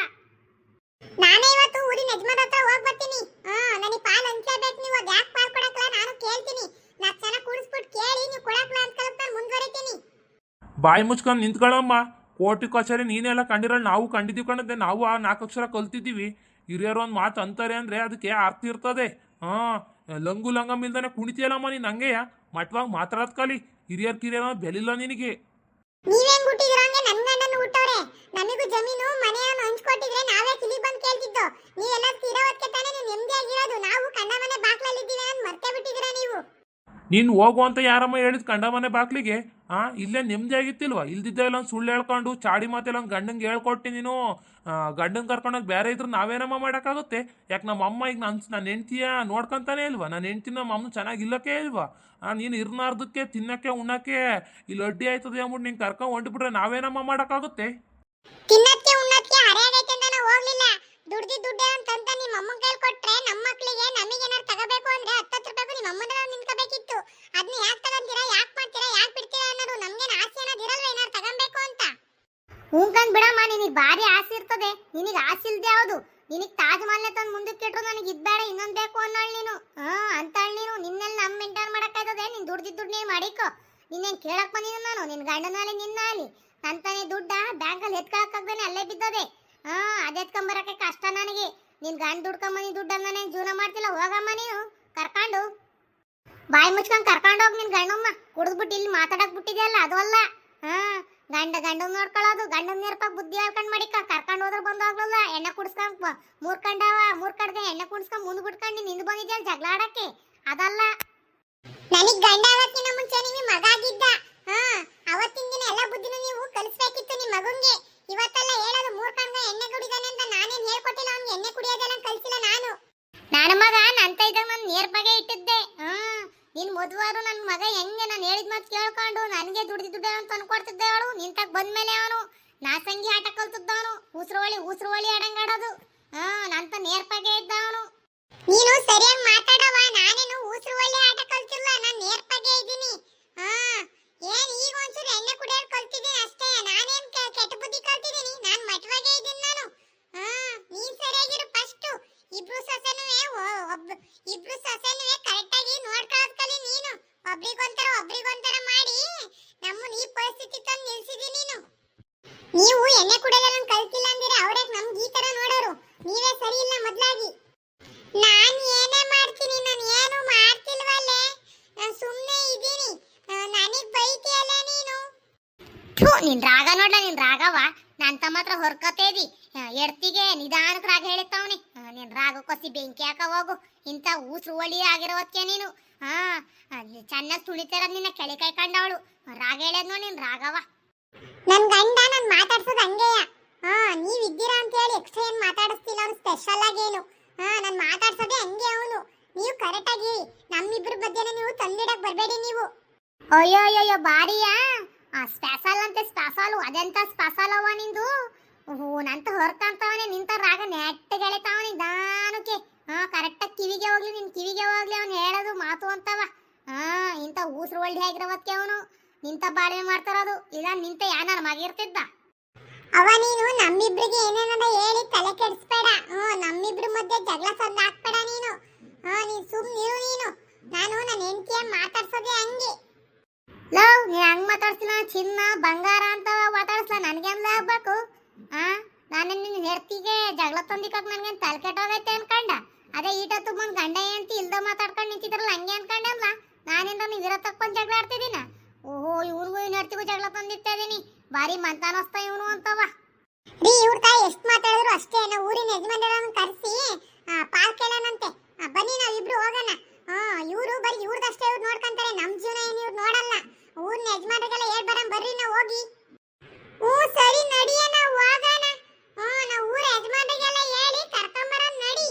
ನಾನೇ ಇವತ್ತು ಊರಿನ ಯಜಮಾನ್ ಹತ್ರ ಹೋಗಿ ಬರ್ತೀನಿ. ಹಾ ನನಗೆ ಪಾಲ್ ಹಂಚ್ಲೇಬೇಕು ನೀವು. ಅದು ಯಾಕೆ ಪಾಲ್ ಕೊಡಕ್ಲ? ನಾನು ಕೇಳ್ತೀನಿ. ನಾಲ್ಕು ಜನ ಕೂಡಿಸ್ಬಿಟ್ಟು ಕೇಳಿ ನೀವು ಕೊಡಕ್ಲ ಅಂತ ಮುಂದುವರಿತೀನಿ. ಬಾಯಿ ಮುಚ್ಕೊಂಡು ನಿಂತ್ಕೊಳ್ಳಮ್ಮ. ಕೋಟಿ ಕಚೇರಿ ನೀನೆಲ್ಲ ಕಂಡಿರಲ್ಲ ನಾವು ಕಂಡಿದ್ದೀವಿ ಕಣದೆ ನಾವು ಆ ನಾಲ್ಕು ಅಕ್ಷರ ಕಲ್ತಿದ್ದೀವಿ. ಹಿರಿಯರು ಒಂದು ಮಾತು ಅಂತಾರೆ ಅಂದರೆ ಅದಕ್ಕೆ ಅರ್ಥ ಇರ್ತದೆ. ಹಾಂ ಲಂಗು ಲಂಗಮ್ ಇಲ್ದಾನೆ ಕುಣಿತೀಯಲ್ಲಮ್ಮ ನೀನು ಹಂಗೆಯ? ಮಟ್ವಾಗಿ ಮಾತಾಡೋದು ಕಲಿ. ಹಿರಿಯರ್ ಕಿರಿಯರ ಬೆಲಿಲ್ಲ ನಿನಗೆ. ನೀವೇನ್ ಹುಟ್ಟಿದ್ರ ಹಂಗೆ ನನ್ ಗಂಡನ ಹುಟ್ಟವ್ರೆ ನಮಗೂ ಜಮೀನು ಮನೆಯನ್ನು ಹಂಚ್ಕೊಟ್ಟಿದ್ರೆ ನಾವೇ ಕಿಲಿ ಬಂದು ಕೇಳ್ತಿದ್ದೋ. ನೀವೆಲ್ಲ ತಾನೆ ತಾನೇ ನೀವು ನೆಮ್ಮದಿಯಾಗಿರೋದು. ನಾವು ಕಣ್ಣ ಮನೆ ಬಾಕ್ಲಲ್ಲಿ ಇದ್ದೀವಿ ಅಂತ ಮರ್ತೇ ಬಿಟ್ಟಿದ್ದೀರಾ ನೀವು? ನೀನು ಹೋಗು ಅಂತ ಯಾರಮ್ಮ ಹೇಳಿದ್ ಕಂಡ ಮನೆ ಬಾಕ್ಲಿಗೆ? ಆ, ಇಲ್ಲೇ ನೆಮ್ಮದಿ ಆಗಿತ್ತಿಲ್ವಾ ಇಲ್ದಿದ್ದ ಇಲ್ಲ ಸುಳ್ಳು ಹೇಳ್ಕೊಂಡು, ಚಾಡಿ ಮಾತೆಲ್ಲ ಒಂದು ಗಂಡಂಗೆ ಹೇಳ್ಕೊಟ್ಟು ನೀನು ಗಂಡಂಗೆ ಕರ್ಕೊಂಡೋಗಿ ಬೇರೆ ಇದ್ರೆ ನಾವೇನಮ್ಮ ಮಾಡೋಕ್ಕಾಗುತ್ತೆ? ಯಾಕೆ ನಮ್ಮ ಅಮ್ಮ ಈಗ ನನ್ನ ನನ್ನ ಹೆಂಡ್ತಿಯ ನೋಡ್ಕೊಂತಾನೆ ಇಲ್ವಾ? ನನ್ನ ಹೆಂಡ್ತಿ ನಮ್ಮ ಅಮ್ಮ ಚೆನ್ನಾಗಿಲ್ಲಕ್ಕೆ ಇಲ್ವಾ? ಆ, ನೀನು ಇರ್ನಾರ್ದಕ್ಕೆ, ತಿನ್ನಕ್ಕೆ, ಉಣ್ಣಕ್ಕೆ, ಇಲ್ಲಿ ಅಡ್ಡಿ ಆಯ್ತದೆ ಅಂದ್ಬಿಟ್ಟು ನೀನು ಕರ್ಕೊಂಡು ಹೊಂಟ್ಬಿಟ್ರೆ ನಾವೇನಮ್ಮ ಮಾಡೋಕ್ಕಾಗುತ್ತೆ? ತಿನ್ನಕ್ಕೆ ಉಣ್ಣಕ್ಕೆ ಹರಿಯಾಗೈತೆ ಅಂತ ನಾವು ಹೋಗ್ಲಿಲ್ಲ. ದುಡ್ದಿ ದುಡ್ಡೆ ಅಂತಂತ ನಿಮ್ಮ ಅಮ್ಮನ ಕೈಲಿ ಕೊಟ್ರೆ ನಮ್ಮ ಮಕ್ಕಳಿಗೆ ನಮಗೆ ಏನಾರು ತಗೋಬೇಕು ಅಂದ್ರೆ ಹತ್ತತ್ತು ರೂಪಾಯಿ ನಿಮ್ಮ ಅಮ್ಮನ ನಿಂತ್ಕೋಬೇಕಿತ್ತು. ಅದನ್ನ ಯಾಕೆ ತಗೊಂತೀರಾ, ಯಾಕೆ ಮಾಡ್ತೀರಾ, ಯಾಕೆ ಬಿಡ್ತೀರಾ ಅನ್ನೋದು ನಮ್ಗೇನು ಆಸೆ ಅನ್ನೋದು ಇರಲ್ವ ಏನಾರು ತಗೊಬೇಕು ಅಂತ? ಹೂಂಕಂದ್ ಬಿಡಮ್ಮ, ನಿನಗೆ ಭಾರಿ ಆಸೆ ಇರ್ತದೆ. ನಿನಗೆ ಆಸೆ ಇಲ್ದೆ ಯಾವುದು ನಿನಗೆ ತಾಜ್ ಮಹಲ್ನೇ ತಂದು ಮುಂದಕ್ಕೆ ಇಟ್ಟರು ನನಗೆ ಇದ್ಬೇಡ ಇನ್ನೊಂದು ಬೇಕು ಅನ್ನೋಳು ನೀನು. ಹಾ ಅಂತಾಳ್ ನೀನು. ನಿನ್ನೆಲ್ಲ ನಮ್ಮ ಮೇಂಟೈನ್ ಮಾಡೋಕ್ಕಾಯ್ತದೆ ನೀನು ದುಡ್ದಿದ್ದು ದುಡ್ಡು ನೀನು ಮಾಡಿಕೋ. ನಿನ್ನೇನು ಕೇಳಕ್ ಬಂದಿದ್ದೀನಿ ನಾನು? ನಿನ್ನ ನಿನ್ನ ತಂತಾನೆ ದುಡ್ಡ, ಬ್ಯಾಂಕಲ್ಲಿ ಎತ್ಕೊಳಕ್ಕಾಗ್ದೇನೆ ಅಲ್ಲೇ ಬಿದ್ದೋದೆ. ಹಾ, ಅದ್ ಎತ್ಕೊಂಬರಕ್ಕೆ ಕಷ್ಟ ನನಗೆ. ನಿನ್ ಗಂಡ ದುಡ್ಕೊಂಬನಿ ದುಡ್ಡನ್ನ ನಾನು ಜೀವನ ಮಾಡ್ತಿಲ್ಲ? ಹೋಗಮ್ಮ ನೀನು. ಕರ್ಕೊಂಡು. ಬಾಯಿ ಮುಚ್ಕೊಂಡು ಕರ್ಕೊಂಡು ಹೋಗಿ ನಿನ್ ಗಂಡಮ್ಮ. ಕುಡಿದ್ಬಿಟ್ಟು ಇಲ್ಲಿ ಮಾತಾಡಕ್ ಬಿಟ್ಟಿದೆಯಲ್ಲ, ಅದು ಅಲ್ಲ. ಹಾ, ಗಂಡ ಗಂಡನ್ ನೋಡ್ಕೊಳ್ಳೋದು. ಗಂಡನ್ ನೇರ್ಪಾಗ ಬುದ್ಧಿ ಹೇಳ್ಕೊಂಡ್ ಮಡಿಕ. ಕರ್ಕೊಂಡು ಹೋದ್ರೆ ಬಂದು ಹೋಗ್ಲಲ್ಲ. ಎಣ್ಣೆ ಕುಡಿಸ್ಕೊಂಡ್ ಮೂರ್ಕಂಡವ, ಮೂರ್ಕಡ್ದೆ ಎಣ್ಣೆ ಕುಡಿಸ್ಕೊಂಡ್ ಮುಂದ್ ಬಿಟ್ಕೊಂಡು ನಿಂದು ಬಂದಿದ್ಯಾ ಜಗಳ ಆಡಕ್ಕೆ ಅದಲ್ಲ. ನನಗ್ ಗಂಡ ಅವತ್ತಿನ ಮುಂಚೆ ನಿಮಗೆ ಮಗ ಆಗಿದ್ದ. ಹಾ ಅವತ್ತಿನ ದಿನ ಎಲ್ಲ ಬುದ್ಧಿನ ನೀವು ಕಲಿಸ್ಬೇಕಿತ್ತು ನಿಮ್ ಮಗುಂಗೆ. ಇವತ್ತೆಲ್ಲ ಹೇಳೋದು ಮೂರ್ಕಂಡ ಎಣ್ಣೆ ಕುಡಿದಾನೆ ಅಂತ ನಾನೇನ್ ಹೇಳ್ಕೊಟ್ಟಿಲ್ಲ ಅವ್ನಿಗೆ? ಎಣ್ಣೆ ಕುಡಿಯೋದೆಲ್ಲ ಕಲಿಸಿಲ್ಲ ನಾನು. ನನ್ನ ಮಗ ನಂತ ಇದ್ದಾಗ ನಾನು ನೇರ್ಪಾಗೆ ಇಟ್ಟಿದ್ದೆ. ಹಾ ನಿನ್ ಮದುವಾರು ನನ್ನ ಮಗ ಹೆಂಗೆ ನಾನು ಹೇಳಿದ ಮಾತು ಕೇಳ್ಕೊಂಡು ನನಗೆ ದುಡ್ದು ದುಡ್ಡು ಅಂತ ಅನ್ಕೊಡ್ತಿದ್ದೆ ಅವಳು. ನಿಂತಾಗ ಬಂದ್ಮೇಲೆ ಅವನು ನಾಸಂಗಿ ಆಟ ಕಲ್ತಿದ್ದವನು. ಉಸ್ರುವಳಿ ಉಸ್ರುವಳಿ ಆಡಂಗಾಡೋದು ಹಾ ನಂತ ನೇರ್ಪಾಗೆ ಇದ್ದ ಅವನು. ನೀನು ಸರಿಯಾಗಿ ಮಾತಾಡವ ನಾನೇನು ಉಸಿರು ಆಟ ಕಲ್ತಿಲ್ಲ ನಾನು ನೇರ್ಪಾಗೆ ಇದ್ದೀನಿ. ಹಾ ಏನ್, ಈಗ ಒಂಚೂರು ಎಣ್ಣೆ ಕುಡಿಯೋದು ಕಲ್ತಿದ್ದೀನಿ ಅಷ್ಟೇ. ನಾನೇನ್ ಕೆಟ್ಟ ಬುದ್ಧಿ ಕಲ್ತಿದ್ದೀನಿ? ನಾನು ಮಟ್ವಾಗೆ ಇದ್ದೀನಿ ನಾನು. ಹಾ, ನೀನ್ ಸರಿಯಾಗಿರು ಫಸ್ಟ್ ಇಬ್ರು ಸೊಸೆನುವೆ ಒಬ್, ಇಬ್ರು ಸೊಸೆನುವೆ ನೋಡ್ಕೊಳ್ಳೋದ್ ಕಲಿ ನೀನು. ಒಬ್ರಿಗೊಂಥರ ಒಬ್ರಿಗೊಂಥರ ಮಾಡಿ ನಮ್ಮನ್ನ ಈ ಪರಿಸ್ಥಿತಿ ತಂದು ನಿಲ್ಸಿದಿ ನೀನು. ನೀವು ಎಣ್ಣೆ ಕುಡಿಯಲ್ಲ ಕಲ್ತಿಲ್ಲ ಅಂದ್ರೆ ಅವ್ರೇ ನಮ್ಗೆ ಈ ತರ ನೋಡೋರು. ನೀವೇ ಸರಿ ಇಲ್ಲ ಮೊದ್ಲಾಗಿ. ನಾನ್ ಏನೇ ಮಾಡ್ತೀನಿ, ನಾನು ಏನು ಮಾಡ್ತಿಲ್ವಲ್ಲೇ. ನಾನು ಸುಮ್ಮನೆ ಇದ್ದೀನಿ. ಥೂ ನಿನ್ ರಾಗ ನೋಡ್ಲ ನಿನ್ ರಾಗವ ನಾನ್ ತಮ್ಮ ಹತ್ರ ಹೊರ್ಕತೆ ಇದಿ ಎಡ್ತಿಗೆ ನಿಧಾನಕ್ ರಾಗ ಹೇಳಿತ್ತವನಿ ನಿನ್ ರಾಗ ಕೊಸಿ ಬೆಂಕಿ ಹಾಕ ಹೋಗು. ಇಂತ ಊಸು ಒಳಿ ಆಗಿರೋದಕ್ಕೆ ನೀನು. ಹಾ ಚೆನ್ನಾಗಿ ತುಳಿತಾರ ನಿನ್ನ ಕೆಳಿ ಕೈ ಕಂಡವಳು. ರಾಗ ಹೇಳದ್ ನೋಡಿ ನಿನ್ ರಾಗವ ನನ್ ಗಂಡ ನನ್ ಮಾತಾಡ್ಸೋದು ಹಂಗೆಯ? ಹಾ ನೀವ್ ಇದ್ದೀರಾ ಅಂತ ಹೇಳಿ ಎಕ್ಸ್ಟ್ರಾ ಏನ್ ಮಾತಾಡಿಸ್ತಿಲ್ಲ ಅವ್ನು ಸ್ಪೆಷಲ್ ಆಗೇನು ಹಾ ನಾನ್ ಮಾತಾಡ್ಸೋದೇ ಹಂಗೆ ಅವನು. ನೀವು ಕರೆಕ್ಟ್ ಆಗಿ ನಮ್ಮಿಬ್ರ ಬಗ್ಗೆನೇ ನೀವು ತಂದಿಡಕ್ ಬರಬೇಡಿ ನೀವು. ಅಯ್ಯೋ ಅಯ್ಯೋ ಬಾರಿಯಾ? ಆ ಸ್ಪೆಷಲ್ ಅಂತ ಸ್ಪ್ಯಾಸಾಲು ಅದೆಂತ ಸ್ಪೆಷಲ್ ಅವ ನಿಂದು? ಓಹೋ, ನಂತ ಹೊರ್ಕಂತವನೆ ನಿಂತ ರಾಗ ನೆಟ್ಟಗೆ ಎಳಿತಾವ ನಿಧಾನಕ್ಕೆ. ಹಾ ಕರೆಕ್ಟಾಗಿ ಕಿವಿಗೆ ಹೋಗ್ಲಿ, ನಿನ್ ಕಿವಿಗೆ ಹೋಗ್ಲಿ, ಅವ್ನು ಹೇಳೋದು ಮಾತು ಅಂತವ. ಹಾ ಇಂಥ ಊಸರು ಒಳ್ಳೆ ಆಗಿರೋವತ್ಕೆ ಅವನು. ನಿಂತ ಬಾಳ್ವೆ ಮಾಡ್ತಾರದು. ಇಲ್ಲ, ನಿಂತ ಯಾನಾರ ಮಗಿರ್ತಿದ್ದ? ಅವ ನೀನು ನಮ್ಮಿಬ್ರಿಗೆ ಏನೇನದ ಹೇಳಿ ತಲೆ ಕೆಡಿಸ್ಬೇಡ. ಹ್ಞೂ, ನಮ್ಮಿಬ್ರ ಮಧ್ಯೆ ಜಗಳ ಸದ್ದು ಹಾಕ್ಬೇಡ ನೀನು. ಹಾ ನೀನು ಸುಮ್ಮನಿರು ನೀನು. ನಾನು ನನ್ನ ಹೆಂಡತಿಯ ಮಾತಾಡ್ಸೋದೇ ಹಂಗೆ. ಲವ್, ನೀ ಹಂಗೆ ಮಾತಾಡ್ತಿಲ್ಲ ಚಿನ್ನ, ಬಂಗಾರ ಅಂತ ನನಗೆ ಅಂದ ಆಗ್ಬೇಕು? ಆ? ನಾನು ನಿನ್ನ ಹೆರ್ತಿಗೆ ಜಗಳ ತಂದಿಕಾಗ ನನಗೆ ತಲೆ ಕೆಟ್ಟೋಗೈತೆ ಅನ್ಕಂಡ? ಅದೇ ಈಟ ತುಂಬ ಗಂಡ ಅಂತ ಇಲ್ದ ಮಾತಾಡ್ಕೊಂಡು ನಿಂತಿದ್ರಲ್ಲ, ಹಂಗೆ ಅನ್ಕಂಡಲ್ಲ ನಾನಿಂದ ನೀವು ಇರೋ ತಕ್ಕೊಂಡು ಜಗಳ ಆಡ್ತಿದ್ದೀನ ಓಹೋ, ಇವ್ರಿಗೂ ಇವ್ನ ಹೆರ್ತಿಗೂ ಜಗಳ ತಂದಿರ್ತಾ ಇದೀನಿ. ಭಾರಿ ಮಂತಾನಸ್ತ ಇವನು ಅಂತವ. ರೀ, ಇವ್ರ ತಾಯಿ ಎಷ್ಟು ಮಾತಾಡಿದ್ರು ಅಷ್ಟೇ ನಾವು ಊರಿನ ಯಜಮಾನರನ್ನ ಕರೆಸಿ ಪಾಲ್ ಕೇಳೋಣಂತೆ ಬನ್ನಿ ನಾವು ಇಬ್ರು ಹೋಗೋಣ. ಹಾ ಇವರು ಬರೀ ಇವ್ರದಷ್ಟೇ ಇವ್ರು ನೋಡ್ಕೊಂತಾರೆ ನಮ್ಮ ಜೀವನ ಏನು ಇವ್ರು ನೋಡಲ್ಲ. ಊರಿನ ಯಜಮಾನರಿಗೆಲ್ಲ ಹೇಳ್, ಬರಂ, ಬರ್ರಿ, ನಾವು ಹೋಗಿ. ಹ್ಞೂ, ಸರಿ ನಡಿಯ ನಾವು ಹೋಗೋಣ. ಹ್ಞೂ, ನಾವು ಊರ ಯಜಮಾನರಿಗೆಲ್ಲ ಹೇಳಿ ಕರ್ಕೊಂಬರಂ ನಡಿ.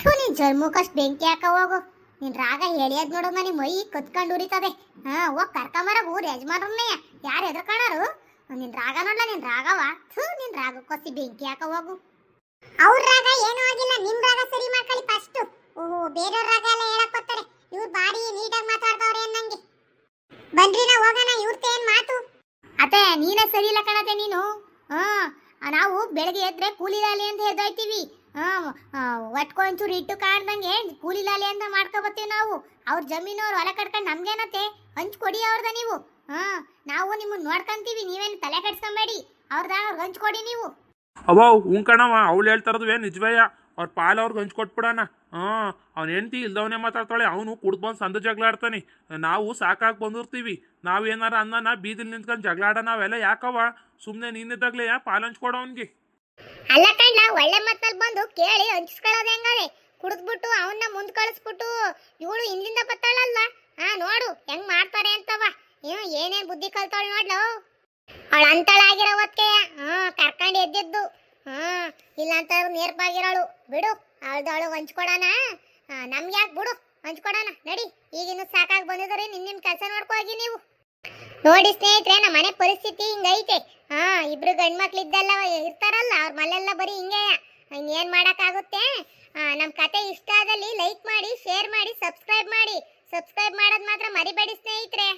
ಥು, ನೀನ್ ಜಲ್ಮುಖಸ್ಟ್ ಬೆಂಕಿ ಹಾಕ, ಹೋಗು. ನಿನ್ ರಾಗ ಹೇಳಿಯದ್ ನೋಡು ಮನೆ ಮೈ ಕತ್ಕೊಂಡು ಉರಿತದೆ. ಹಾ, ಹೋಗ್ ಕರ್ಕೊಂಬರ ಊರ್ ಯಜಮಾನ್ರನ್ನೇ. ಯಾರು ಎದ್ರಕಣರು? ನಿನ್ ರಾಗ ನೋಡ್ಲ, ನಿನ್ ರಾಗವ? ಥೂ, ನಿನ್ ರಾಗ ಕೊಸಿ ಬೆಂಕಿ ಹಾಕ, ಹೋಗು. ಅವ್ರ ರಾಗ ಏನೂ ಆಗಿಲ್ಲ, ನಿಮ್ ರಾಗ ಸರಿ ಮಾಡ್ಕೊಳ್ಳಿ ಫಸ್ಟ್ ಓಹೋ, ಬೇರೆಯವ್ರ ರಾಗ ಎಲ್ಲ ಹೇಳಕ್ ಬರ್ತಾರೆ ಇವ್ರು ಬಾರಿ ನೀಟಾಗಿ ಮಾತಾಡ್ದವ್ರೆ ಅನ್ನಂಗೆ. ಬನ್ರಿ ನಾವು ಹೋಗೋಣ ಇವ್ರತೆ ಏನ್ ಮಾತು? ಅತ್ತೆ ನೀನೇ ಸರಿ ಇಲ್ಲ ಕಣತೆ ನೀನು. ಹಾ ನಾವು ಬೆಳಗ್ಗೆ ಎದ್ರೆ ಕೂಲಿ ಲಾಲಿ ಅಂತ ಎದ್ದೋಯ್ತೀವಿ ಹಾ ಒಟ್ಕೊಂಚೂರು ಇಟ್ಟು ಕಾಣ್ದಂಗೆ ಕೂಲಿ ಲಾಲಿ ಅಂತ ಮಾಡ್ಕೋ ಬರ್ತೀವಿ ನಾವು. ಅವ್ರ ಜಮೀನು ಅವ್ರ ಹೊಲ ಕಟ್ಕೊಂಡು ನಮ್ಗೇನತ್ತೆ? ಹಂಚ್ಕೊಡಿ ಅವ್ರದ ನೀವು. ಹಾ ನಾವು ನಿಮ್ಮನ್ನ ನೋಡ್ಕಂತೀವಿ ನೀವೇನು ತಲೆ ಕಟ್ಸ್ಕೊಂಬೇಡಿ ಅವ್ರದ ಅವ್ರಿಗೆ ಹಂಚ್ಕೊಡಿ ನೀವು. ಅವ ಉಂಕಣವ ಅವಳು ಏನು ನಿಜವಯ್ಯ? ಅವ್ರ ಪಾಲು ಅವ್ರಿಗೆ ಹಂಚ್ಕೊಟ್ಬಿಡೋಣ. ಹಾಂ, ಅವ್ನ ಹೆಂಡತಿ ಇಲ್ದವನೇ ಮಾತಾಡ್ತಾಳೆ, ಅವನು ಕುಡ್ದು ಬಂದು ಸಂದ ಜಗಳ ಆಡ್ತಾನೆ ನಾವು ಸಾಕಾಗಿ ಬಂದಿರ್ತೀವಿ. ನಾವೇನಾರ ಅನ್ನನ ಬೀದಿಲಿ ನಿಂತ್ಕೊಂಡು ಜಗಳ ಆಡ ನಾವೆಲ್ಲ ಯಾಕವ ಸುಮ್ಮನೆ ನಿನ್ನಿದ್ದಾಗಲೇ ಪಾಲು ಹಂಚ್ಕೊಡ ಅವನಿಗೆ. ಅಲ್ಲ ಕಣ್ಣ ಒಳ್ಳೆ ಮತ್ತಲ್ಲಿ ಬಂದು ಕೇಳಿ ಹಂಚ್ಕೊಳ್ಳೋದು ಹೆಂಗಾರೆ ಕುಡಿದ್ಬಿಟ್ಟು ಅವನ್ನ ಮುಂದ್ ಕಳಿಸ್ಬಿಟ್ಟು ಇವಳು ಹಿಂದಿಂದ ಬತ್ತಾಳಲ್ಲ ಹಾ, ನೋಡು, ಹೆಂಗ್ ಮಾಡ್ತಾರೆ ಅಂತವ ಏನು ಏನೇನ್ ಬುದ್ಧಿ ಕಲ್ತಾಳ ನೋಡ್ಲು. ಅವಳ ಅಂತಳಾಗಿರೋ ಹೊತ್ತಿಗೆ ಹಾ ಕರ್ಕೊಂಡು ಎದ್ದಿದ್ದು. ಹಾ ಇಲ್ಲ ಅಂತ ನೇರ್ಪಾಗಿರೋಳು ಬಿಡು, ಅವಳದವಳು ಹಂಚ್ಕೊಡೋಣ. ನಮ್ಗೆ ಯಾಕೆ ಬಿಡು, ಹಂಚ್ಕೊಡೋಣ. ನಡಿ, ಈಗಿನ್ನು ಸಾಕಾಗಿ ಬಂದಿದ್ರೆ ನಿನ್ನ ನಿಮ್ಮ ಕೆಲಸ ನೋಡ್ಕೋಗಿ ನೀವು. ನೋಡಿ ಸ್ನೇಹಿತರೆ, ನಮ್ಮ ಮನೆ ಪರಿಸ್ಥಿತಿ ಹಿಂಗೈತೆ. ಹಾ ಇಬ್ರು ಗಂಡು ಮಕ್ಳು ಇದ್ದೆಲ್ಲ ಇರ್ತಾರಲ್ಲ, ಅವ್ರ ಮನೆಲ್ಲ ಬರೀ ಹಿಂಗೆ. ಇನ್ನೇನು ಮಾಡೋಕ್ಕಾಗುತ್ತೆ? ನಮ್ಮ ನಮ್ ಕತೆ ಇಷ್ಟ ಆದಲ್ಲಿ ಲೈಕ್ ಮಾಡಿ ಶೇರ್ ಮಾಡಿ ಸಬ್ಸ್ಕ್ರೈಬ್ ಮಾಡಿ. ಸಬ್ಸ್ಕ್ರೈಬ್ ಮಾಡೋದು ಮಾತ್ರ ಮರಿಬೇಡಿ ಸ್ನೇಹಿತರೆ.